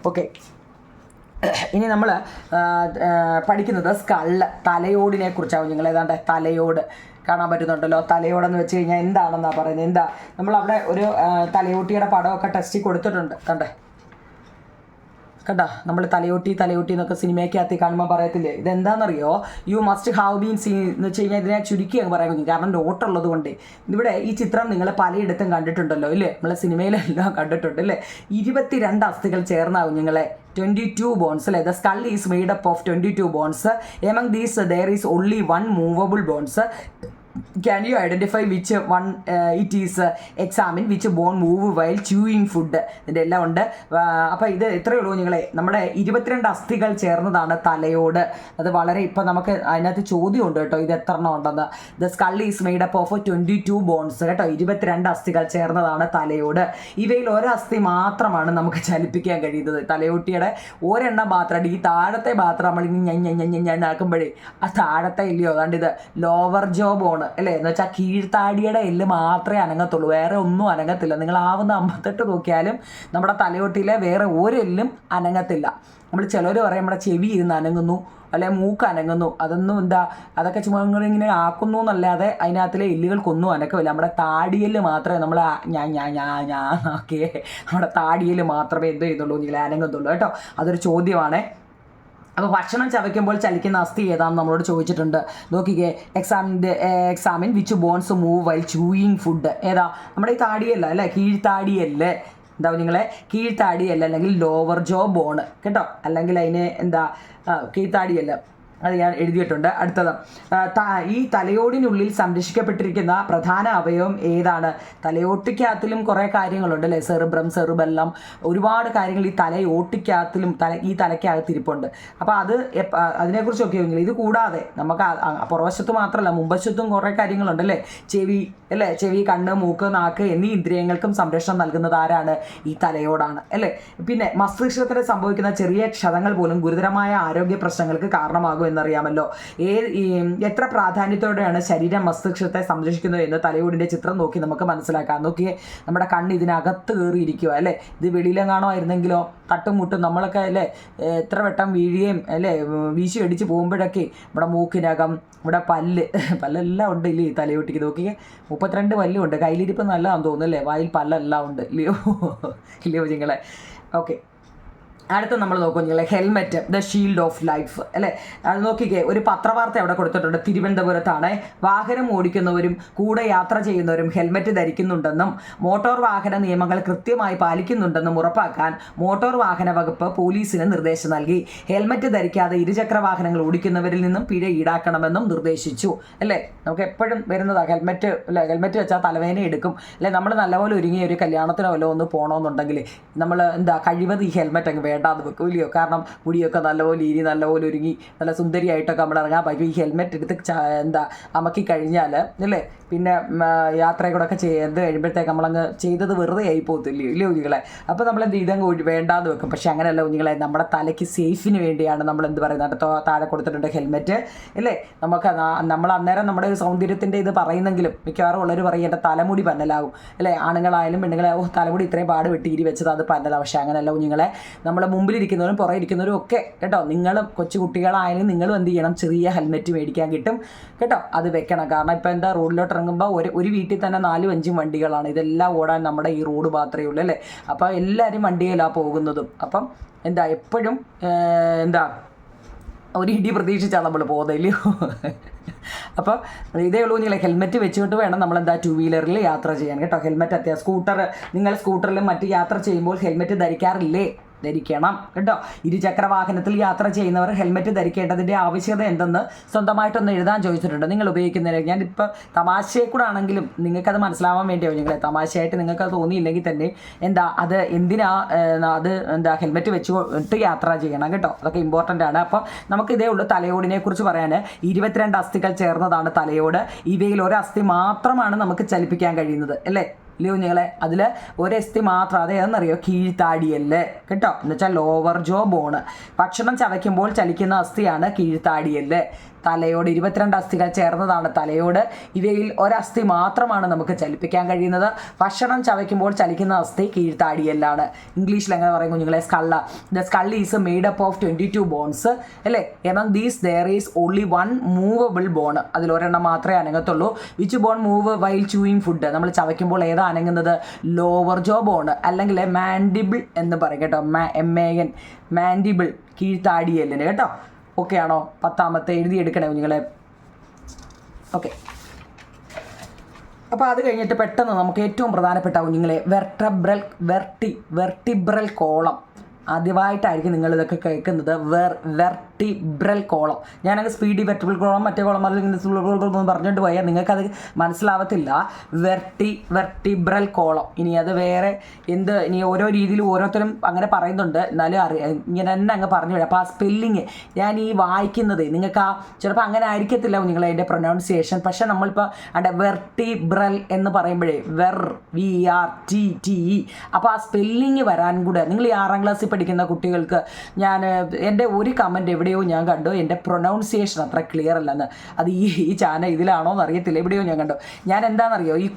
ഓക്കെ ഇനി നമ്മൾ പഠിക്കുന്നത് സ്കള്ള് തലയോടിനെ കുറിച്ചാവും. നിങ്ങൾ ഏതാണ്ട് തലയോട് കാണാൻ പറ്റുന്നുണ്ടല്ലോ. തലയോടെന്ന് വെച്ച് കഴിഞ്ഞാൽ എന്താണെന്നാണ് പറയുന്നത്? എന്താ? നമ്മളവിടെ ഒരു തലയോട്ടിയുടെ പടമൊക്കെ ടെസ്റ്റിൽ കൊടുത്തിട്ടുണ്ട്. കണ്ടേ? കണ്ടാ നമ്മൾ തലയോട്ടി തലയോട്ടി എന്നൊക്കെ സിനിമയ്ക്കകത്ത് കാണുമ്പോൾ പറയത്തില്ലേ? ഇതെന്താണെന്നറിയോ you must have been seen എന്ന് വെച്ച് കഴിഞ്ഞാൽ ഇതിനെ ചുരുക്കി അങ്ങ് പറയാൻ കുഞ്ഞു കാരണം നോട്ടുള്ളത് കൊണ്ട്. ഇവിടെ ഈ ചിത്രം നിങ്ങൾ പലയിടത്തും കണ്ടിട്ടുണ്ടല്ലോ ഇല്ലേ? നമ്മളെ സിനിമയിലെല്ലാം കണ്ടിട്ടുണ്ട് അല്ലേ ഇരുപത്തിരണ്ട് അസ്ഥികൾ ചേർന്നാവും നിങ്ങളെ. ട്വന്റി ടു ബോൺസ് അല്ലേ the skull is made up of twenty two bones among these there is only one movable bones can you identify which one it is examine which bone move while chewing food ഇതിന്റെ എല്ലാം ഉണ്ട് അപ്പോൾ ഇത് ഇത്രയേ ഉള്ളൂ നിങ്ങളെ നമ്മുടെ ഇരുപത്തിരണ്ട് അസ്ഥികൾ ചേർന്നതാണ് തലയോട് അത് വളരെ ഇപ്പം നമുക്ക് അതിനകത്ത് ചോദ്യമുണ്ട് കേട്ടോ ഇത് എത്ര എണ്ണം ഉണ്ടെന്ന് the skull is made up of twenty two bones കേട്ടോ ഇരുപത്തിരണ്ട് അസ്ഥികൾ ചേർന്നതാണ് തലയോട് ഇവയിൽ ഒരസ്ഥി മാത്രമാണ് നമുക്ക് ചലിപ്പിക്കാൻ കഴിയുന്നത് തലയോട്ടിയുടെ ഒരെണ്ണം മാത്രമാണ് ഈ താഴത്തെ മാത്രം നമ്മൾ ഇങ്ങനെ ഞാൻ ഞാൻ ആക്കുമ്പോഴേ ആ താഴത്തെ ഇല്ലയോ അതാണ്ട് ഇത് ലോവർ ജോ ബോണ് അല്ലേ? എന്ന് വെച്ചാൽ കീഴ്ത്താടിയുടെ എല്ല് മാത്രമേ അനങ്ങത്തുള്ളൂ. വേറെ ഒന്നും അനങ്ങത്തില്ല. നിങ്ങൾ ആവുന്ന അമ്പത്തെട്ട് നോക്കിയാലും നമ്മുടെ തലയോട്ടിയിലെ വേറെ ഒരു എല്ലും അനങ്ങത്തില്ല. നമ്മൾ ചിലർ പറയും നമ്മുടെ ചെവി ഇരുന്ന് അനങ്ങുന്നു. അല്ലെ മൂക്ക് അനങ്ങുന്നു. അതൊന്നും എന്താ അതൊക്കെ ഇങ്ങനെ ആക്കുന്നു എന്നല്ലാതെ അതിനകത്തിലെ എല്ലുകൾക്കൊന്നും അനക്കമില്ല. നമ്മുടെ താടിയിൽ മാത്രമേ നമ്മൾ ഞാൻ ഞാൻ ഞാൻ ഞാൻ ഓക്കെ നമ്മുടെ താടിയിൽ മാത്രമേ എന്ത് ചെയ്യുന്നുള്ളൂ നിങ്ങൾ അനങ്ങത്തുള്ളൂ. കേട്ടോ? അതൊരു ചോദ്യമാണേ. അപ്പോൾ ഭക്ഷണം ചവയ്ക്കുമ്പോൾ ചലിക്കുന്ന അസ്ഥി ഏതാണെന്ന് നമ്മളോട് ചോദിച്ചിട്ടുണ്ട്. നോക്കിക്കേ എക്സാമിന്റെ examine which bones move while chewing food ഏതാ? നമ്മുടെ ഈ താടിയല്ല അല്ലേ? കീഴ്ത്താടിയല്ലേ. എന്താ നിങ്ങളെ? കീഴ്ത്താടിയല്ല അല്ലെങ്കിൽ ലോവർ ജോ ബോൺ കേട്ടോ? അല്ലെങ്കിൽ അതിന് എന്താ കീഴ്ത്താടിയല്ല. അത് ഞാൻ എഴുതിയിട്ടുണ്ട്. അടുത്തത് ഈ തലയോടിനുള്ളിൽ സംരക്ഷിക്കപ്പെട്ടിരിക്കുന്ന പ്രധാന അവയവം ഏതാണ്? തലയോട്ടിക്കകത്തിലും കുറേ കാര്യങ്ങളുണ്ട് അല്ലേ? സെറിബ്രം സെറിബെല്ലാം ഒരുപാട് കാര്യങ്ങൾ ഈ തലയോട്ടിക്കകത്തിലും തല ഈ തലയ്ക്കകത്ത് ഇരിപ്പുണ്ട് അപ്പോൾ അത് അതിനെക്കുറിച്ചൊക്കെ എങ്കിൽ ഇത് കൂടാതെ നമുക്ക് പുറവശത്ത് മാത്രമല്ല മുമ്പശത്തും കുറേ കാര്യങ്ങളുണ്ട് അല്ലേ? ചെവി അല്ലേ? ചെവി കണ്ണ് മൂക്ക് നാക്ക് എന്നീ ഇന്ദ്രിയങ്ങൾക്കും സംരക്ഷണം നൽകുന്നത് ആരാണ്? ഈ തലയോടാണ് അല്ലേ? പിന്നെ മസ്തിഷ്കത്തിന് സംഭവിക്കുന്ന ചെറിയ ക്ഷതങ്ങൾ പോലും ഗുരുതരമായ ആരോഗ്യ പ്രശ്നങ്ങൾക്ക് കാരണമാകും എന്നറിയാമല്ലോ ഏ എത്ര പ്രാധാന്യത്തോടെയാണ് ശരീരം മസ്തിഷ്കത്തെ സംരക്ഷിക്കുന്നത് എന്ന് തലയോടിന്റെ ചിത്രം നോക്കി നമുക്ക് മനസ്സിലാക്കാം നോക്കിയേ നമ്മുടെ കണ്ണ് ഇതിനകത്ത് കയറിയിരിക്കുക അല്ലേ ഇത് വെളിയിലെങ്ങാണോ ആയിരുന്നെങ്കിലോ തട്ടും മുട്ടും നമ്മളൊക്കെ അല്ലേ എത്ര വട്ടം വീഴുകയും അല്ലേ വീശി അടിച്ച് പോകുമ്പോഴൊക്കെ നമ്മുടെ മൂക്കിനകം ഇവിടെ പല്ല് പല്ലെല്ലാം ഉണ്ട് ഇല്ലേ തലയോട്ടിക്ക് നോക്കിയേ മുപ്പത്തിരണ്ട് പല്ലുണ്ട് കയ്യിലിരിപ്പ് നല്ലതാണെന്ന് തോന്നുന്നു അല്ലേ വായിൽ പല്ലെല്ലാം ഉണ്ട് ഇല്ലയോ ഇല്ലയോ നിങ്ങളെ ഓക്കെ അടുത്ത നമ്മൾ നോക്കുന്നില്ലേ helmet the shield of life അല്ലേ? അത് നോക്കിക്കേ ഒരു പത്രവാർത്ത അവിടെ കൊടുത്തിട്ടുണ്ട്. തിരുവനന്തപുരത്താണ്. വാഹനം ഓടിക്കുന്നവരും കൂടെ യാത്ര ചെയ്യുന്നവരും ഹെൽമെറ്റ് ധരിക്കുന്നുണ്ടെന്നും മോട്ടോർ വാഹന നിയമങ്ങൾ കൃത്യമായി പാലിക്കുന്നുണ്ടെന്നും ഉറപ്പാക്കാൻ മോട്ടോർ വാഹന വകുപ്പ് പോലീസിന് നിർദ്ദേശം നൽകി. ഹെൽമെറ്റ് ധരിക്കാതെ ഇരുചക്ര വാഹനങ്ങൾ ഓടിക്കുന്നവരിൽ നിന്നും പിഴ ഈടാക്കണമെന്നും നിർദ്ദേശിച്ചു അല്ലേ? നമുക്ക് എപ്പോഴും വരുന്നതാണ് ഹെൽമെറ്റ് അല്ലേ? ഹെൽമെറ്റ് വെച്ചാൽ തലവേന എടുക്കും അല്ലെ? നമ്മൾ നല്ലപോലെ ഒരുങ്ങിയ ഒരു കല്യാണത്തിനോ വല്ലോ ഒന്ന് പോകണമെന്നുണ്ടെങ്കിൽ നമ്മൾ എന്താ കഴിവത് ഈ ഹെൽമെറ്റ് അങ്ങ് വേണ്ടാന്ന് വെക്കും. ഇല്ലയോ കാരണം മുടിയൊക്കെ നല്ലപോലെ ഇരി നല്ലപോലെ ഒരുങ്ങി നല്ല സുന്ദരിയായിട്ടൊക്കെ നമ്മൾ ഇറങ്ങാൻ പറ്റും. ഈ ഹെൽമെറ്റ് എടുത്ത് എന്താ അമക്കി കഴിഞ്ഞാൽ അല്ലേ? പിന്നെ യാത്രയും കൂടെ ഒക്കെ ചെയ്ത് കഴിയുമ്പോഴത്തേക്ക് നമ്മളങ്ങ് ചെയ്തത് വെറുതെ ആയി പോകത്തില്ലയോ ഇല്ലയോ കുഞ്ഞുങ്ങളെ? അപ്പോൾ നമ്മൾ എന്ത് ഇതങ്ങ് വേണ്ടാന്ന് വെക്കും. പക്ഷേ അങ്ങനെയല്ല കുഞ്ഞുങ്ങളെ നമ്മുടെ തലയ്ക്ക് സേഫിന് വേണ്ടിയാണ് നമ്മൾ എന്ത് പറയുന്നത്? താഴെ കൊടുത്തിട്ടുണ്ട് ഹെൽമെറ്റ് അല്ലേ നമുക്ക് നമ്മൾ അന്നേരം നമ്മുടെ ഒരു സൗന്ദര്യത്തിന്റെ ഇത് പറയുന്നെങ്കിലും മിക്കവാറും ഉള്ളവർ പറയും എന്റെ തലമുടി പന്നലാവും. അല്ലേ ആണുങ്ങളായാലും പെണ്ണുങ്ങളെ ഓ തലമുടി ഇത്രയും പാട് വെട്ടി ഇരി വെച്ചത് അത് പന്നലാവും പക്ഷേ അങ്ങനെയല്ല കുഞ്ഞുങ്ങളെ നമ്മളെ മുമ്പിലിരിക്കുന്നവരും പുറകെ ഇരിക്കുന്നവരും ഒക്കെ കേട്ടോ നിങ്ങളും കൊച്ചു കുട്ടികളായാലും നിങ്ങളും എന്ത് ചെയ്യണം? ചെറിയ ഹെൽമെറ്റ് മേടിക്കാൻ കിട്ടും. കേട്ടോ അത് വെക്കണം. കാരണം ഇപ്പോൾ എന്താ റോഡിലോട്ട് ഇറങ്ങുമ്പോൾ ഒരു ഒരു വീട്ടിൽ തന്നെ നാലും അഞ്ചും വണ്ടികളാണ്. ഇതെല്ലാം ഓടാൻ നമ്മുടെ ഈ റോഡ് മാത്രമേ ഉള്ളൂ അല്ലേ? അപ്പോൾ എല്ലാവരും വണ്ടിയിലാണ് പോകുന്നതും. അപ്പം എന്താ എപ്പോഴും എന്താ ഒരു ഇടി പ്രതീക്ഷിച്ചാണ് നമ്മൾ പോകുന്നത് അപ്പോൾ ഇതേ ഉള്ളൂ നിങ്ങൾ ഹെൽമെറ്റ് വെച്ചുകൊണ്ട് വേണം നമ്മൾ എന്താ ടു വീലറിൽ യാത്ര ചെയ്യാൻ. കേട്ടോ ഹെൽമെറ്റ് അത്യാവശ്യം സ്കൂട്ടർ നിങ്ങൾ സ്കൂട്ടറിലും മറ്റ് യാത്ര ചെയ്യുമ്പോൾ ഹെൽമെറ്റ് ധരിക്കാറില്ലേ? ധരിക്കണം. കേട്ടോ ഇരുചക്ര വാഹനത്തിൽ യാത്ര ചെയ്യുന്നവർ ഹെൽമെറ്റ് ധരിക്കേണ്ടതിന്റെ ആവശ്യകത എന്തെന്ന് സ്വന്തമായിട്ടൊന്ന് എഴുതാൻ ചോദിച്ചിട്ടുണ്ട്. നിങ്ങൾ ഉപയോഗിക്കുന്നതിന് ഞാൻ ഇപ്പോൾ തമാശയെ കൂടെ ആണെങ്കിലും നിങ്ങൾക്കത് മനസ്സിലാവാൻ വേണ്ടിയാവും നിങ്ങളെ തമാശയായിട്ട് നിങ്ങൾക്ക് അത് തോന്നിയില്ലെങ്കിൽ തന്നെ എന്താ അത് എന്തിനാ അത് എന്താ ഹെൽമെറ്റ് വെച്ചിട്ട് യാത്ര ചെയ്യണം കേട്ടോ. അതൊക്കെ ഇമ്പോർട്ടന്റ് ആണ്. അപ്പോൾ നമുക്ക് ഇതേ ഉള്ളൂ തലയോടിനെ കുറിച്ച് പറയാൻ ഇരുപത്തിരണ്ട് അസ്ഥികൾ ചേർന്നതാണ് തലയോട്. ഇവയിൽ ഒരു അസ്ഥി മാത്രമാണ് നമുക്ക് ചലിപ്പിക്കാൻ കഴിയുന്നത്. അല്ലേ? ഇല്ലയോ കുഞ്ഞുങ്ങളെ? അതിൽ ഒരു എസ്തി മാത്രം അത് ഏതെന്നറിയോ കീഴ്ത്താടിയല്ലേ. കേട്ടോ? എന്ന് വെച്ചാൽ ലോവർ ജോ ബോണ് ഭക്ഷണം ചവയ്ക്കുമ്പോൾ ചലിക്കുന്ന അസ്ഥിയാണ് കീഴ്ത്താടിയല്ലേ. തലയോട് ഇരുപത്തിരണ്ട് അസ്ഥികൾ ചേർന്നതാണ് തലയോട്. ഇവയിൽ ഒരസ്ഥി മാത്രമാണ് നമുക്ക് ചലിപ്പിക്കാൻ കഴിയുന്നത്. ഭക്ഷണം ചവയ്ക്കുമ്പോൾ ചലിക്കുന്ന അസ്ഥി കീഴ്ത്താടിയല്ലാണ്. ഇംഗ്ലീഷിൽ എങ്ങനെ പറയും കുഞ്ഞുങ്ങളെ? Skull. The skull is made up of twenty two bones അല്ലേ? Among these there is only one movable bone അതിൽ ഒരെണ്ണം മാത്രമേ അനങ്ങത്തുള്ളൂ. Which bone move while chewing food നമ്മൾ ചവയ്ക്കുമ്പോൾ ഏതാ അനങ്ങുന്നത്? ലോവർ ജോ ബോൺ അല്ലെങ്കിൽ മാൻഡിബിൾ എന്ന് പറയും കേട്ടോ. മാ എം എ എൻ മാൻഡിബിൾ കീഴ്ത്താടിയല്ലിന് കേട്ടോ. ഓക്കെ ആണോ പത്താമത്തെ എഴുതിയെടുക്കണേ കുഞ്ഞുങ്ങളെ? ഓക്കെ അപ്പോൾ അത് കഴിഞ്ഞിട്ട് പെട്ടെന്ന് നമുക്ക് ഏറ്റവും പ്രധാനപ്പെട്ട കുഞ്ഞുങ്ങളെ വെർട്ടബ്രൽ വെർട്ടി വെർട്ടിബ്രൽ കോളം. ആദ്യമായിട്ടായിരിക്കും നിങ്ങൾ ഇതൊക്കെ കേൾക്കുന്നത്. വെർ വെർട്ടിബ്രൽ കോളം. ഞാനത് സ്പീഡി വെർട്ടിബ്രൽ കോളം മറ്റേ കോളം എന്ന് പറഞ്ഞുകൊണ്ട് പോയാൽ നിങ്ങൾക്കത് മനസ്സിലാവത്തില്ല. വെർട്ടി വെർട്ടിബ്രൽ കോളം. ഇനി അത് വേറെ എന്ത് ഇനി ഓരോ രീതിയിൽ ഓരോരുത്തരും അങ്ങനെ പറയുന്നുണ്ട്. എന്നാലും അറിയാം ഇങ്ങനെ തന്നെ അങ്ങ് പറഞ്ഞു അപ്പോൾ ആ സ്പെല്ലിങ് ഞാൻ ഈ വായിക്കുന്നത് നിങ്ങൾക്ക് ആ ചിലപ്പോൾ അങ്ങനെ ആയിരിക്കത്തില്ല നിങ്ങൾ അതിന്റെ പ്രൊനൗൺസിയേഷൻ പക്ഷേ നമ്മളിപ്പോൾ അവിടെ വെർട്ടിബ്രൽ എന്ന് പറയുമ്പോഴേ were V R T T E. അപ്പോൾ ആ സ്പെല്ലിങ് വരാൻ കൂടെ. നിങ്ങൾ ഈ ആറാം ക്ലാസ്സിൽ പഠിക്കുന്ന കുട്ടികൾക്ക് ഞാൻ എന്റെ ഒരു കമന്റ് എവിടെയോ ഞാൻ കണ്ടു. എന്റെ പ്രൊനൗൺസിയേഷൻ അത്ര ക്ലിയർ അല്ലെന്ന്. അത് ഈ ഈ ചാനൽ ഇതിലാണോ എന്ന് അറിയത്തില്ല. എവിടെയോ ഞാൻ കണ്ടു. ഞാൻ എന്താണെന്നറിയോ ഈ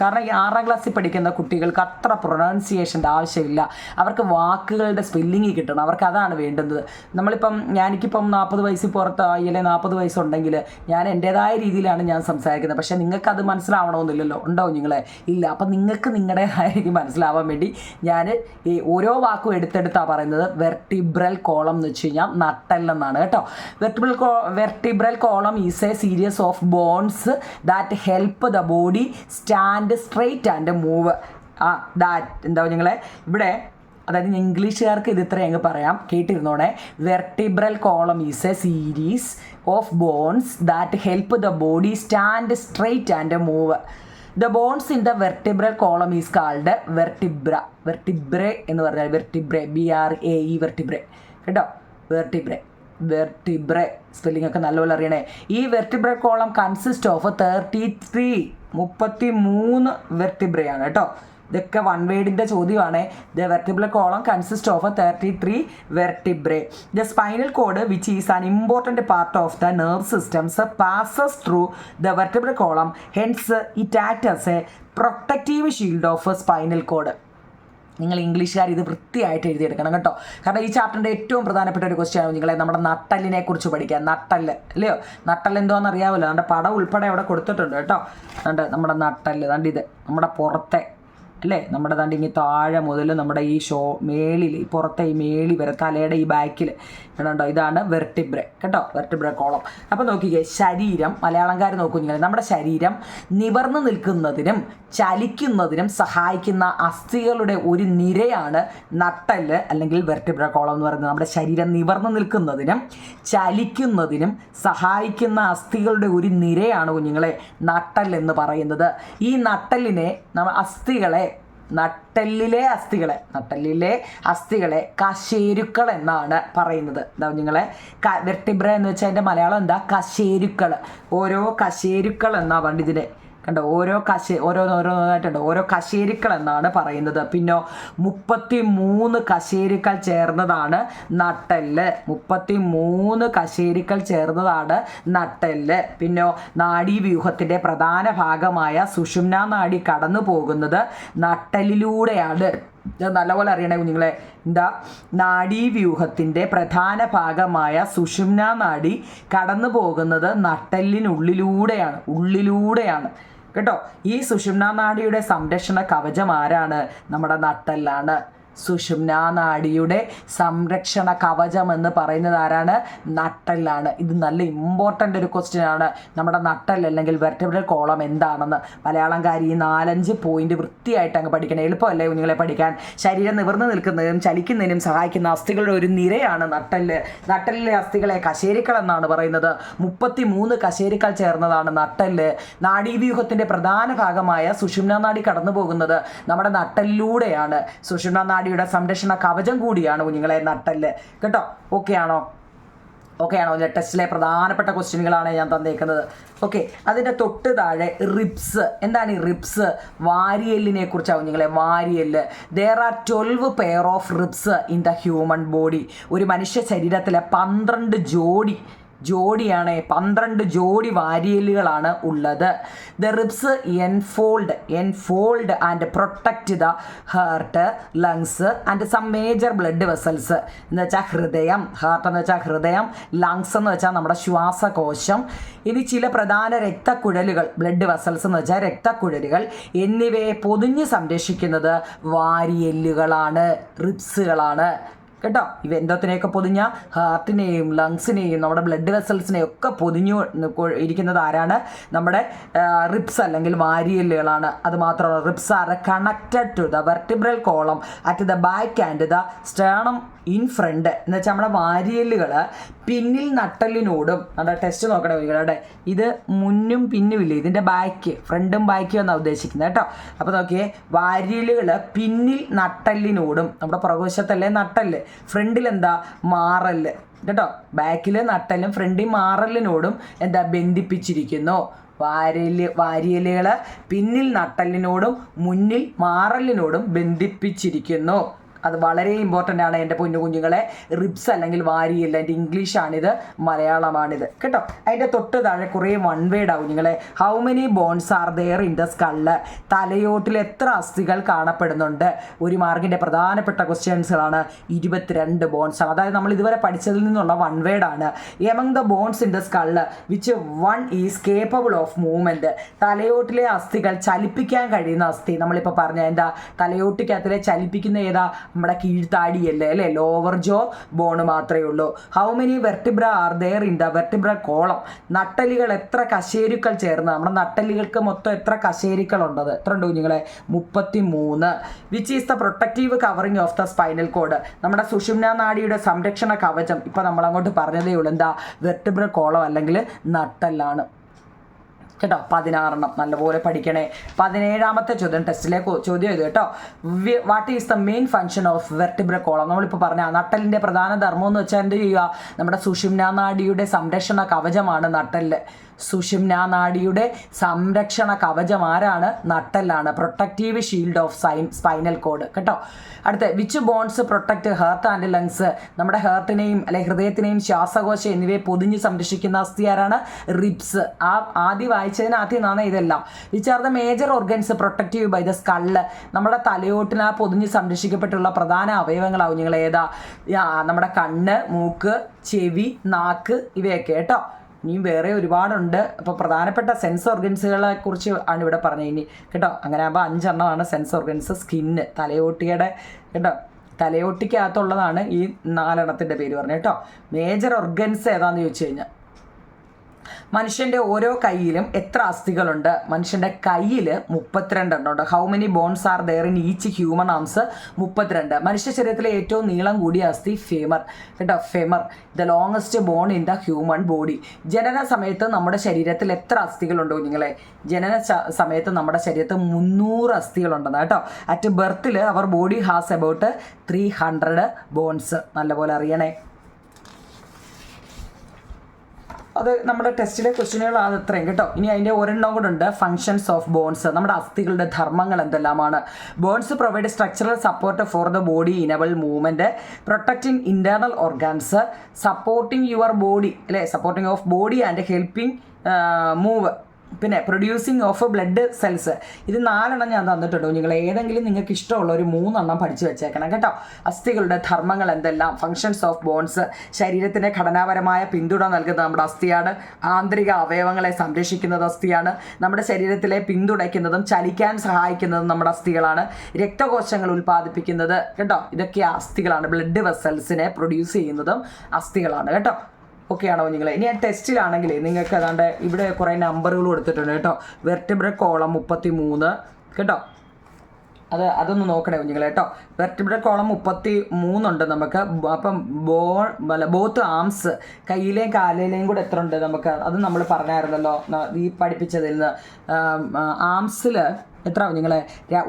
കാരണം ഈ ആറാം ക്ലാസ്സിൽ പഠിക്കുന്ന കുട്ടികൾക്ക് അത്ര പ്രൊനൗൺസിയേഷന്റെ ആവശ്യമില്ല. അവർക്ക് വാക്കുകളുടെ സ്പെല്ലിങ് കിട്ടണം. അവർക്ക് അതാണ് വേണ്ടുന്നത്. നമ്മളിപ്പം ഞാനിക്കിപ്പം നാൽപ്പത് വയസ്സിൽ പുറത്തായി അല്ലെങ്കിൽ നാൽപ്പത് വയസ്സുണ്ടെങ്കിൽ ഞാൻ എന്റേതായ രീതിയിലാണ് ഞാൻ സംസാരിക്കുന്നത്. പക്ഷേ നിങ്ങൾക്ക് അത് മനസ്സിലാവണമെന്നില്ലല്ലോ. ഉണ്ടോ നിങ്ങളെ? ഇല്ല. അപ്പം നിങ്ങൾക്ക് നിങ്ങളുടേതായ രീതി മനസ്സിലാവാൻ വേണ്ടി ഞാൻ ഈ ഓരോ വാക്കും എടുത്തെടുത്താണ് പറയുന്നത്. വെർട്ടിബ്രൽ കോളം എന്ന് വെച്ച് കഴിഞ്ഞാൽ നട്ടെല്ലെന്നാണ് കേട്ടോ. Vertebral co vertebral column is a series of bones that help the body stand straight and move ആ ദാറ്റ് എന്താ നിങ്ങളെ ഇവിടെ അതായത് ഇംഗ്ലീഷുകാർക്ക് ഇത് ഇത്ര അങ്ങ് പറയാം. കേട്ടിരുന്നോണേ? Vertebral column is a series of bones that help the body stand straight and move the bones in the vertebral column is called vertebra vertebrae എന്ന് പറഞ്ഞാൽ vertebrae B R A E vertebrae കേട്ടോ? Vertebrae vertebrae spelling ഒക്കെ നല്ലപോലെ അറിയണേ. ഈ vertebrae column consist of thirty three മുപ്പത്തി മൂന്ന് വെർട്ടിബ്രയാണ് കേട്ടോ. ഇതൊക്കെ വൺ വേഡിന്റെ ചോദ്യമാണ്. The vertebral column consist of thirty three vertebrae the spinal cord which is an important part of the nerve systems passes through the vertebral column hence it act as a protective shield of spinal cord നിങ്ങൾ ഇംഗ്ലീഷുകാർ ഇത് വൃത്തിയായിട്ട് എഴുതിയെടുക്കണം കേട്ടോ. കാരണം ഈ ചാപ്റ്ററിന്റെ ഏറ്റവും പ്രധാനപ്പെട്ട ഒരു ക്വസ്റ്റ്യൻ ആണ് നിങ്ങളെ നമ്മുടെ നട്ടലിനെ കുറിച്ച് പഠിക്കുക. നട്ടൽ അല്ലയോ? നട്ടൽ എന്തോന്ന് അറിയാമല്ലോ നമ്മുടെ പടം ഉൾപ്പെടെ അവിടെ കൊടുത്തിട്ടുണ്ട് കേട്ടോ. അതുകൊണ്ട് നമ്മുടെ നട്ടൽ അതുകൊണ്ട് നമ്മുടെ പുറത്തെ അല്ലേ? നമ്മുടെ തണ്ട് ഇങ്ങനെ താഴെ മുതൽ നമ്മുടെ ഈ ഷോ മേളിൽ പുറത്തെ ഈ മേളി വരെ തലയുടെ ഈ ബാക്കിൽ കണ്ടോ? ഇതാണ് വെർട്ടിബ്ര. കേട്ടോ? Vertebra column. അപ്പോൾ നോക്കിക്കേ ശരീരം മലയാളംകാർ നോക്കൂ നിങ്ങൾ നമ്മുടെ ശരീരം നിവർന്നു നിൽക്കുന്നതിനും ചലിക്കുന്നതിനും സഹായിക്കുന്ന അസ്ഥികളുടെ ഒരു നിരയാണ് നട്ടൽ അല്ലെങ്കിൽ വെർട്ടിബ്ര കോളം എന്ന് പറയുന്നത്. നമ്മുടെ ശരീരം നിവർന്നു നിൽക്കുന്നതിനും ചലിക്കുന്നതിനും സഹായിക്കുന്ന അസ്ഥികളുടെ ഒരു നിരയാണ് കുഞ്ഞുങ്ങളെ നട്ടൽ എന്ന് പറയുന്നത്. ഈ നട്ടലിനെ അസ്ഥികളെ നട്ടെല്ലിലെ അസ്ഥികളെ നട്ടെല്ലിലെ അസ്ഥികളെ കശേരുക്കൾ എന്നാണ് പറയുന്നത്. എന്താ നിങ്ങളെ വെർട്ടിബ്ര എന്ന് വെച്ചാൽ അതിന്റെ മലയാളം എന്താ? കശേരുക്കൾ ഓരോ കശേരുക്കൾ എന്നാ പണ്ടിതിനെ കണ്ടോ ഓരോ കശേ ഓരോന്നോരോന്നായിട്ടുണ്ട് ഓരോ കശേരുക്കൾ എന്നാണ് പറയുന്നത്. പിന്നെ മുപ്പത്തി മൂന്ന് കശേരുക്കൾ ചേർന്നതാണ് നട്ടെല്ല്. മുപ്പത്തി മൂന്ന് കശേരുക്കൾ ചേർന്നതാണ് നട്ടെല്ല്. പിന്നോ നാഡീവ്യൂഹത്തിന്റെ പ്രധാന ഭാഗമായ സുഷുമ്ന നാഡി കടന്നു പോകുന്നത് നട്ടലിലൂടെയാണ് നല്ലപോലെ അറിയണേ കുഞ്ഞുങ്ങളെ. എന്താ? നാഡീവ്യൂഹത്തിന്റെ പ്രധാന ഭാഗമായ സുഷുമ്ന നാഡി കടന്നു പോകുന്നത് നട്ടെല്ലിനുള്ളിലൂടെയാണ്. ഉള്ളിലൂടെയാണ്. കേട്ടോ. ഈ സുഷുമ്ന നാടിയുടെ സംരക്ഷണ കവചം ആരാണ്? നമ്മുടെ നട്ടെല്ലാണ്. സുഷുമ്ന നാഡിയുടെ സംരക്ഷണ കവചം എന്ന് പറയുന്നത് ആരാണ്? നട്ടലാണ് ഇത് നല്ല ഇമ്പോർട്ടന്റ് ഒരു ക്വസ്റ്റ്യൻ ആണ്. നമ്മുടെ നട്ടൽ അല്ലെങ്കിൽ വെർട്ടബ്രൽ കോളം എന്താണെന്ന് മലയാളംകാരി ഈ നാലഞ്ച് പോയിന്റ് വൃത്തിയായിട്ട് അങ്ങ് പഠിക്കണം. എളുപ്പമല്ലേ കുഞ്ഞുങ്ങളെ പഠിക്കാൻ? ശരീരം നിവർന്നു നിൽക്കുന്നതിനും ചലിക്കുന്നതിനും സഹായിക്കുന്ന അസ്ഥികളുടെ ഒരു നിരയാണ് നട്ടൽ നട്ടലിലെ അസ്ഥികളെ കശേരിക്കൾ എന്നാണ് പറയുന്നത്. മുപ്പത്തി മൂന്ന് കശേരിക്കൾ ചേർന്നതാണ് നട്ടൽ നാഡീവ്യൂഹത്തിന്റെ പ്രധാന ഭാഗമായ സുഷുമ്ന നാഡി കടന്നു പോകുന്നത് നമ്മുടെ നട്ടലിലൂടെയാണ്. സുഷുമ്ന നാഡിയുടെ സംരക്ഷണ കവചം കൂടിയാണ് കുഞ്ഞുങ്ങളെ നട്ടൽ കേട്ടോ? ഓക്കെ ആണോ? ഓക്കെ ആണോ? ടെസ്റ്റിലെ പ്രധാനപ്പെട്ട ക്വസ്റ്റ്യനുകളാണ് ഞാൻ തന്നേക്കുന്നത്. ഓക്കെ അതിന്റെ തൊട്ട് താഴെ റിബ്സ് എന്താണ് ഈ റിബ്സ് വാരിയെല്ലിനെ കുറിച്ചാവും നിങ്ങളെ വാരിയെൽ there are twelve pair of ribs in the human body ഒരു മനുഷ്യ ശരീരത്തിലെ പന്ത്രണ്ട് ജോഡി ജോഡിയാണ് പന്ത്രണ്ട് ജോഡി വാരിയലുകളാണ് ഉള്ളത്. The ribs enfold enfold and protect the heart lungs and some major blood vessels എന്ന് വെച്ചാൽ ഹൃദയം ഹാർട്ട് എന്ന് വെച്ചാൽ ഹൃദയം ലങ്സ് എന്ന് വെച്ചാൽ നമ്മുടെ ശ്വാസകോശം. ഇനി ചില പ്രധാന രക്തക്കുഴലുകൾ ബ്ലഡ് വെസൽസ് എന്ന് വെച്ചാൽ രക്തക്കുഴലുകൾ. എന്നിവയെ പൊതിഞ്ഞ് സംരക്ഷിക്കുന്നത് വാരിയല്ലുകളാണ് റിബ്സുകളാണ് കേട്ടോ? ഇവ എന്തോത്തിനെയൊക്കെ പൊതിഞ്ഞ ഹാർട്ടിനെയും ലങ്സിനെയും നമ്മുടെ ബ്ലഡ് വെസൽസിനെയും ഒക്കെ പൊതിഞ്ഞു ഇരിക്കുന്നത് ആരാണ്? നമ്മുടെ റിപ്സ് അല്ലെങ്കിൽ വാരിയല്ലുകളാണ്. അത് മാത്രമല്ല ribs are connected to the vertebral column at the back and the sternum in front എന്ന് വെച്ചാൽ നമ്മുടെ വാരിയലുകൾ പിന്നിൽ നട്ടലിനോടും നമ്മുടെ ടെസ്റ്റ് നോക്കണേ നിങ്ങളുടെ ഇത് മുന്നും പിന്നുമില്ലേ ഇതിന്റെ ബാക്ക് ഫ്രണ്ടും ബാക്കും എന്നാണ് ഉദ്ദേശിക്കുന്നത് കേട്ടോ. അപ്പോൾ നോക്കിയേ വാരിയലുകൾ പിന്നിൽ നട്ടലിനോടും നമ്മുടെ പുറകുവശത്തല്ലേ നട്ടൽ? ഫ്രണ്ടിൽ എന്താ? മാറൽ. കേട്ടോ? ബാക്കിൽ നട്ടലും ഫ്രണ്ടിൽ മാറലിനോടും എന്താ ബന്ധിപ്പിച്ചിരിക്കുന്നു. വാരൽ വാരിയലുകൾ പിന്നിൽ നട്ടലിനോടും മുന്നിൽ മാറലിനോടും ബന്ധിപ്പിച്ചിരിക്കുന്നു. അത് വളരെ ഇമ്പോർട്ടന്റ് ആണ് എന്റെ പൊന്നു കുഞ്ഞുങ്ങളെ. റിബ്സ് അല്ലെങ്കിൽ വാരിയില്ല എന്റെ ഇംഗ്ലീഷാണിത് മലയാളമാണിത്. കേട്ടോ? അതിന്റെ തൊട്ട് താഴെ കുറേ വൺ വേഡ് ആവും കുഞ്ഞുങ്ങളെ. How many bones are there in the skull തലയോട്ടിൽ എത്ര അസ്ഥികൾ കാണപ്പെടുന്നുണ്ട്? ഒരു മാർക്കിന്റെ പ്രധാനപ്പെട്ട ക്വസ്റ്റ്യൻസുകളാണ് ഇരുപത്തിരണ്ട് ബോൺസ് ആണ് അതായത് നമ്മൾ ഇതുവരെ പഠിച്ചതിൽ നിന്നുള്ള വൺ വേഡ് ആണ്. Among the bones in the skull which one is capable of movement തലയോട്ടിലെ അസ്ഥികൾ ചലിപ്പിക്കാൻ കഴിയുന്ന അസ്ഥി. നമ്മളിപ്പോൾ പറഞ്ഞ എന്താ? തലയോട്ടിക്കകത്തിലെ ചലിപ്പിക്കുന്ന ഏതാ? നമ്മുടെ കീഴ്ത്താടിയല്ലേ അല്ലേ? ലോവർ ജോ ബോൺ മാത്രമേ ഉള്ളൂ. How many vertebra are there in the vertebra column നട്ടലുകൾ എത്ര കശേരുക്കൾ ചേർന്ന്? നമ്മുടെ നട്ടലുകൾക്ക് മൊത്തം എത്ര കശേരുക്കൾ ഉണ്ടത് എത്ര ഉണ്ട് കുഞ്ഞുങ്ങളെ? മുപ്പത്തി മൂന്ന് which is the protective covering of the spinal cord നമ്മുടെ സുഷുമ്ന നാടിയുടെ സംരക്ഷണ കവചം. ഇപ്പം നമ്മളങ്ങോട്ട് പറഞ്ഞതേ ഉള്ളൂ. എന്താ? വെർട്ടിബ്ര കോളം അല്ലെങ്കിൽ നട്ടലാണ്. കേട്ടോ പതിനാറെണ്ണം. നല്ലപോലെ പഠിക്കണേ. പതിനേഴാമത്തെ ചോദ്യം ടെസ്റ്റിലെ കോ- ചോദ്യം ഇത് കേട്ടോ. What is the main function of vertebra column നമ്മളിപ്പോൾ പറഞ്ഞ നട്ടലിന്റെ പ്രധാന ധർമ്മം എന്ന് വെച്ചാൽ എന്ത് ചെയ്യുക? നമ്മുടെ സുഷിംന നാഡിയുടെ സംരക്ഷണ കവചമാണ് നട്ടൽ. സുഷിമ്ന നാഡിയുടെ സംരക്ഷണ കവചം ആരാണ്? നട്ടെല്ലാണ്. Protective shield of sign spinal cord കേട്ടോ? അടുത്ത which bones protect heart and lungs നമ്മുടെ ഹേർട്ടിനെയും അല്ലെ ഹൃദയത്തിനെയും ശ്വാസകോശം എന്നിവയെ പൊതിഞ്ഞ് സംരക്ഷിക്കുന്ന അസ്ഥി ആരാണ്? റിബ്സ് ആ ആദ്യം വായിച്ചതിനാദ്യം നാണ് ഇതെല്ലാം. Which are the major organs protective by the skull നമ്മുടെ തലയോട്ടിന് ആ പൊതിഞ്ഞ് സംരക്ഷിക്കപ്പെട്ടുള്ള പ്രധാന അവയവങ്ങളാവും. നിങ്ങൾ ഏതാ നമ്മുടെ കണ്ണ് മൂക്ക് ചെവി നാക്ക് ഇവയൊക്കെ. കേട്ടോ? ഇനിയും വേറെ ഒരുപാടുണ്ട്. അപ്പോൾ പ്രധാനപ്പെട്ട സെൻസ് ഓർഗൻസുകളെ കുറിച്ച് ആണ് ഇവിടെ പറഞ്ഞത്. ഇനി കേട്ടോ അങ്ങനെ ആകുമ്പോൾ അഞ്ചെണ്ണമാണ് സെൻസ് ഓർഗൻസ് സ്കിന്ന് തലയോട്ടിയുടെ കേട്ടോ തലയോട്ടിക്കകത്തുള്ളതാണ് ഈ നാലെണ്ണത്തിന്റെ പേര് പറഞ്ഞത്. കേട്ടോ മേജർ ഓർഗൻസ് ഏതാണെന്ന് ചോദിച്ചു കഴിഞ്ഞാൽ മനുഷ്യന്റെ ഓരോ കയ്യിലും എത്ര അസ്ഥികളുണ്ട്? മനുഷ്യന്റെ കയ്യിൽ മുപ്പത്തിരണ്ടെണ്ണം ഉണ്ട്. How many bones are there in each human arms മുപ്പത്തിരണ്ട്. മനുഷ്യ ശരീരത്തിലെ ഏറ്റവും നീളം കൂടിയ അസ്ഥി ഫേമർ കേട്ടോ femur the longest bone in the human body ജനന സമയത്ത് നമ്മുടെ ശരീരത്തിൽ എത്ര അസ്ഥികളുണ്ട് കുഞ്ഞുങ്ങളെ? ജനന സമയത്ത് നമ്മുടെ ശരീരത്തിൽ മുന്നൂറ് അസ്ഥികളുണ്ടെന്ന് കേട്ടോ. At ബർത്തിൽ our body has about three hundred bones നല്ലപോലെ അറിയണേ. അത് നമ്മുടെ ടെസ്റ്റിലെ ക്വസ്റ്റ്യനുകളാണ് ഇത്രയും കേട്ടോ. ഇനി അതിന്റെ ഒരെണ്ണം കൂടെ ഉണ്ട്. ഫങ്ഷൻസ് ഓഫ് ബോൺസ് നമ്മുടെ അസ്ഥികളുടെ ധർമ്മങ്ങൾ എന്തെല്ലാമാണ്? Bones provide structural support for the body enable movement protecting internal organs supporting your body അല്ലേ? Supporting of body and helping move പിന്നെ പ്രൊഡ്യൂസിങ് ഓഫ് ബ്ലഡ് സെൽസ് ഇത് നാലെണ്ണം ഞാൻ തന്നിട്ടുണ്ട്. നിങ്ങൾ ഏതെങ്കിലും നിങ്ങൾക്ക് ഇഷ്ടമുള്ള ഒരു മൂന്നെണ്ണം പഠിച്ചു വെച്ചേക്കണം കേട്ടോ. അസ്ഥികളുടെ ധർമ്മങ്ങൾ എന്തെല്ലാം? ഫങ്ഷൻസ് ഓഫ് ബോൺസ് ശരീരത്തിന് ഘടനാപരമായ പിന്തുണ നൽകുന്നത് നമ്മുടെ അസ്ഥിയാണ്. ആന്തരിക അവയവങ്ങളെ സംരക്ഷിക്കുന്നത് അസ്ഥിയാണ്. നമ്മുടെ ശരീരത്തിലെ പിന്തുണയ്ക്കുന്നതും ചലിക്കാൻ സഹായിക്കുന്നതും നമ്മുടെ അസ്ഥികളാണ്. രക്തകോശങ്ങൾ ഉൽപ്പാദിപ്പിക്കുന്നത് കേട്ടോ. ഇതൊക്കെ അസ്ഥികളാണ്. ബ്ലഡ് വെസൽസിനെ പ്രൊഡ്യൂസ് ചെയ്യുന്നതും അസ്ഥികളാണ് കേട്ടോ. ഓക്കെ ആണോ നിങ്ങൾ ഇനി ആ ടെസ്റ്റിലാണെങ്കിൽ നിങ്ങൾക്ക് അതാണ്ട് ഇവിടെ കുറേ നമ്പറുകൾ കൊടുത്തിട്ടുണ്ട് കേട്ടോ. വെർട്ടിബ്ര കോളം മുപ്പത്തി മൂന്ന് കേട്ടോ? അത് അതൊന്ന് നോക്കണേ കുഞ്ഞുങ്ങൾ കേട്ടോ. വെർട്ടിബ്ര കോളം മുപ്പത്തി മൂന്നുണ്ട് നമുക്ക്. അപ്പം ബോ അല്ല ബോത്ത് ആംസ് കയ്യിലെയും കാലിലെയും കൂടെ എത്ര ഉണ്ട് നമുക്ക്? അത് നമ്മൾ പറഞ്ഞായിരുന്നല്ലോ ഈ പഠിപ്പിച്ചതിൽ നിന്ന്. ആംസിൽ എത്ര? നിങ്ങളെ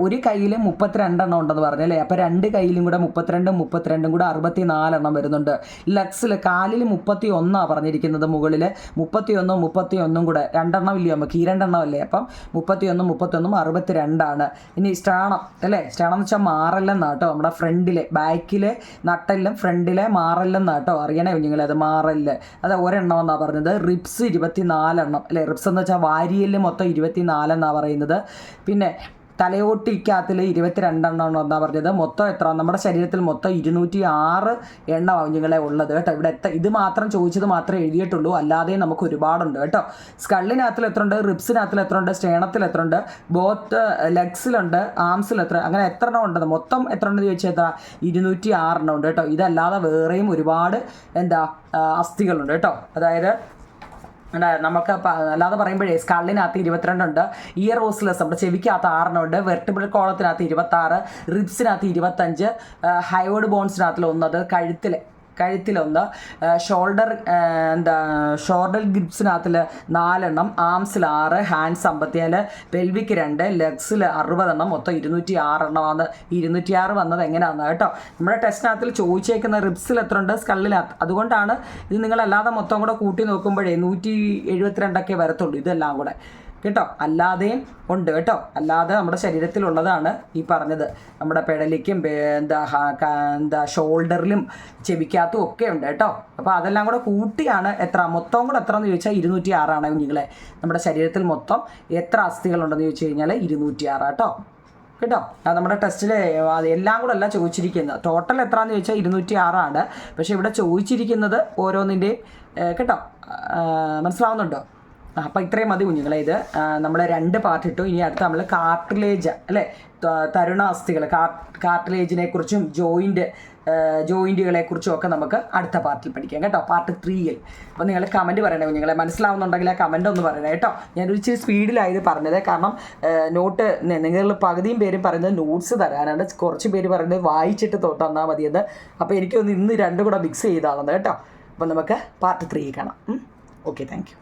ഒരു കയ്യിൽ മുപ്പത്തിരണ്ടെണ്ണം ഉണ്ടെന്ന് പറഞ്ഞല്ലേ അപ്പോൾ രണ്ട് കയ്യിലും കൂടെ മുപ്പത്തിരണ്ടും മുപ്പത്തിരണ്ടും കൂടെ അറുപത്തി നാലെണ്ണം വരുന്നുണ്ട്. ലക്സിൽ കാലിൽ മുപ്പത്തി ഒന്നാണ് പറഞ്ഞിരിക്കുന്നത് മുകളിൽ മുപ്പത്തി ഒന്നും മുപ്പത്തി ഒന്നും കൂടെ രണ്ടെണ്ണം ഇല്ലയോ നമുക്ക്? ഈ രണ്ടെണ്ണം അല്ലേ? അപ്പം മുപ്പത്തി ഒന്നും മുപ്പത്തൊന്നും അറുപത്തി രണ്ടാണ് ഇനി സ്റ്റാണം അല്ലേ? സ്റ്റാണം എന്ന് വെച്ചാൽ മാറല്ലെന്നാണ് കേട്ടോ. നമ്മുടെ ഫ്രണ്ടിലെ ബാക്കിലെ നട്ടെല്ലും ഫ്രണ്ടിലെ മാറല്ലെന്നാണ് കേട്ടോ. അറിയണേ കുഞ്ഞുങ്ങളെ അത് മാറല്ല് അത് ഒരെണ്ണം എന്നാണ് പറഞ്ഞത്? റിപ്സ് ഇരുപത്തി നാലെണ്ണം അല്ലേ? റിപ്സ് എന്ന് വെച്ചാൽ വാരിയൽ മൊത്തം ഇരുപത്തി നാലെന്നാണ് പറയുന്നത്. പിന്നെ തലയോട്ടിക്കകത്തിൽ ഇരുപത്തിരണ്ടെണ്ണമാണ് എന്നാ പറഞ്ഞത്. മൊത്തം എത്ര? നമ്മുടെ ശരീരത്തിൽ മൊത്തം ഇരുന്നൂറ്റി ആറ് എണ്ണ കുഞ്ഞുങ്ങളെ ഉള്ളത് കേട്ടോ. ഇവിടെ എത്ര? ഇത് മാത്രം ചോദിച്ചത് മാത്രമേ എഴുതിയിട്ടുള്ളൂ. അല്ലാതെ നമുക്ക് ഒരുപാടുണ്ട് കേട്ടോ. സ്കള്ളിനകത്തിൽ എത്ര ഉണ്ട് റിബ്സിനകത്തിൽ എത്ര ഉണ്ട് സ്റ്റേണത്തിൽ എത്ര ഉണ്ട് ബോത്ത് ലെഗ്സിലുണ്ട്? ആംസിൽ എത്ര? അങ്ങനെ എത്ര എണ്ണം ഉണ്ടെന്ന്? മൊത്തം എത്ര ഉണ്ടെന്ന് ചോദിച്ചാൽ എത്ര? ഇരുന്നൂറ്റി ആറെണ്ണം ഉണ്ട് കേട്ടോ. ഇതല്ലാതെ വേറെയും ഒരുപാട് എന്താ അസ്ഥികളുണ്ട് കേട്ടോ. അതായത്. നമുക്ക് അല്ലാതെ പറയുമ്പോഴേ സ്കള്ളിനകത്ത് ഇരുപത്തിരണ്ടുണ്ട് ഇയർ റോസ്ലെസ് നമ്മുടെ ചെവിക്കകത്ത് ആറിനുണ്ട് വെർട്ടിബിൾ കോളത്തിനകത്ത് ഇരുപത്താറ് റിബ്സിനകത്ത് ഇരുപത്തഞ്ച് ഹൈവേഡ് ബോൺസിനകത്തിൽ ഒന്ന് അത് കഴുത്തിൽ കഴുത്തിലൊന്ന് ഷോൾഡർ എന്താ ഷോൾഡർ ഗ്രിപ്സിനകത്തിൽ നാലെണ്ണം ആംസിൽ ആറ് ഹാൻഡ്സ് അമ്പത്തിയാൽ പെൽവിക്ക് രണ്ട് ലെഗ്സിൽ അറുപതെണ്ണം മൊത്തം ഇരുന്നൂറ്റി ആറെണ്ണം വന്ന് ഇരുന്നൂറ്റി ആറ് വന്നത് എങ്ങനെയാണെന്ന് കേട്ടോ? നമ്മുടെ ടെസ്റ്റിനകത്തിൽ ചോദിച്ചേക്കുന്ന റിബ്സിൽ എത്ര ഉണ്ട് സ്കള്ളിൽ അതുകൊണ്ടാണ് ഇത് നിങ്ങളല്ലാതെ മൊത്തം കൂടെ കൂട്ടി നോക്കുമ്പോഴേ നൂറ്റി എഴുപത്തിരണ്ടൊക്കെ വരത്തുള്ളൂ ഇതെല്ലാം കൂടെ. കേട്ടോ? അല്ലാതെയും ഉണ്ട് കേട്ടോ. അല്ലാതെ നമ്മുടെ ശരീരത്തിലുള്ളതാണ് ഈ പറഞ്ഞത്. നമ്മുടെ പെടലിക്കും എന്താ എന്താ ഷോൾഡറിലും ചെവിക്കാത്തും ഒക്കെ ഉണ്ട് കേട്ടോ. അപ്പോൾ അതെല്ലാം കൂടെ കൂട്ടിയാണ് എത്ര? മൊത്തം കൂടെ എത്ര എന്ന് ചോദിച്ചാൽ ഇരുന്നൂറ്റി ആറാണ് കുഞ്ഞുങ്ങളെ. നമ്മുടെ ശരീരത്തിൽ മൊത്തം എത്ര അസ്ഥികളുണ്ടെന്ന് ചോദിച്ചു കഴിഞ്ഞാൽ ഇരുന്നൂറ്റി ആറ് കേട്ടോ. കേട്ടോ? അത് നമ്മുടെ ടെസ്റ്റിൽ എല്ലാം കൂടെ അല്ല ചോദിച്ചിരിക്കുന്നത്. ടോട്ടൽ എത്രയാണെന്ന് ചോദിച്ചാൽ ഇരുന്നൂറ്റി ആറാണ് പക്ഷേ ഇവിടെ ചോദിച്ചിരിക്കുന്നത് ഓരോന്നിന്റെയും കേട്ടോ? മനസ്സിലാവുന്നുണ്ടോ? അപ്പോൾ ഇത്രയും മതി കുഞ്ഞുങ്ങളെ. ഇത് നമ്മൾ രണ്ട് പാർട്ട് ഇട്ടു. ഇനി അടുത്ത് നമ്മൾ കാർട്ടിലേജ് അല്ലേ? തരുണാസ്ഥികൾ കാർ കാർട്ടിലേജിനെ കുറിച്ചും ജോയിന്റ് ജോയിന്റുകളെ കുറിച്ചും ഒക്കെ നമുക്ക് അടുത്ത പാർട്ടിൽ പഠിക്കാം കേട്ടോ. പാർട്ട് ത്രീയിൽ അപ്പോൾ നിങ്ങൾ കമന്റ് പറയണേ കുഞ്ഞുങ്ങളെ. മനസ്സിലാവുന്നുണ്ടെങ്കിൽ ആ കമന്റ് ഒന്ന് പറയണേ കേട്ടോ. ഞാനൊരു ഇച്ചിരി സ്പീഡിലായത് പറഞ്ഞത്. കാരണം നോട്ട് നിങ്ങൾ പകുതിയും പേരും പറയുന്നത് നോട്ട്സ് തരാനാണ്. കുറച്ച് പേര് പറയുന്നത് വായിച്ചിട്ട് തന്നാൽ മതിയെന്ന്. അപ്പോൾ എനിക്കൊന്ന് ഇന്ന് രണ്ടും കൂടെ മിക്സ് ചെയ്താണെന്ന് കേട്ടോ. അപ്പോൾ നമുക്ക് പാർട്ട് ത്രീ കാണാം. Okay thank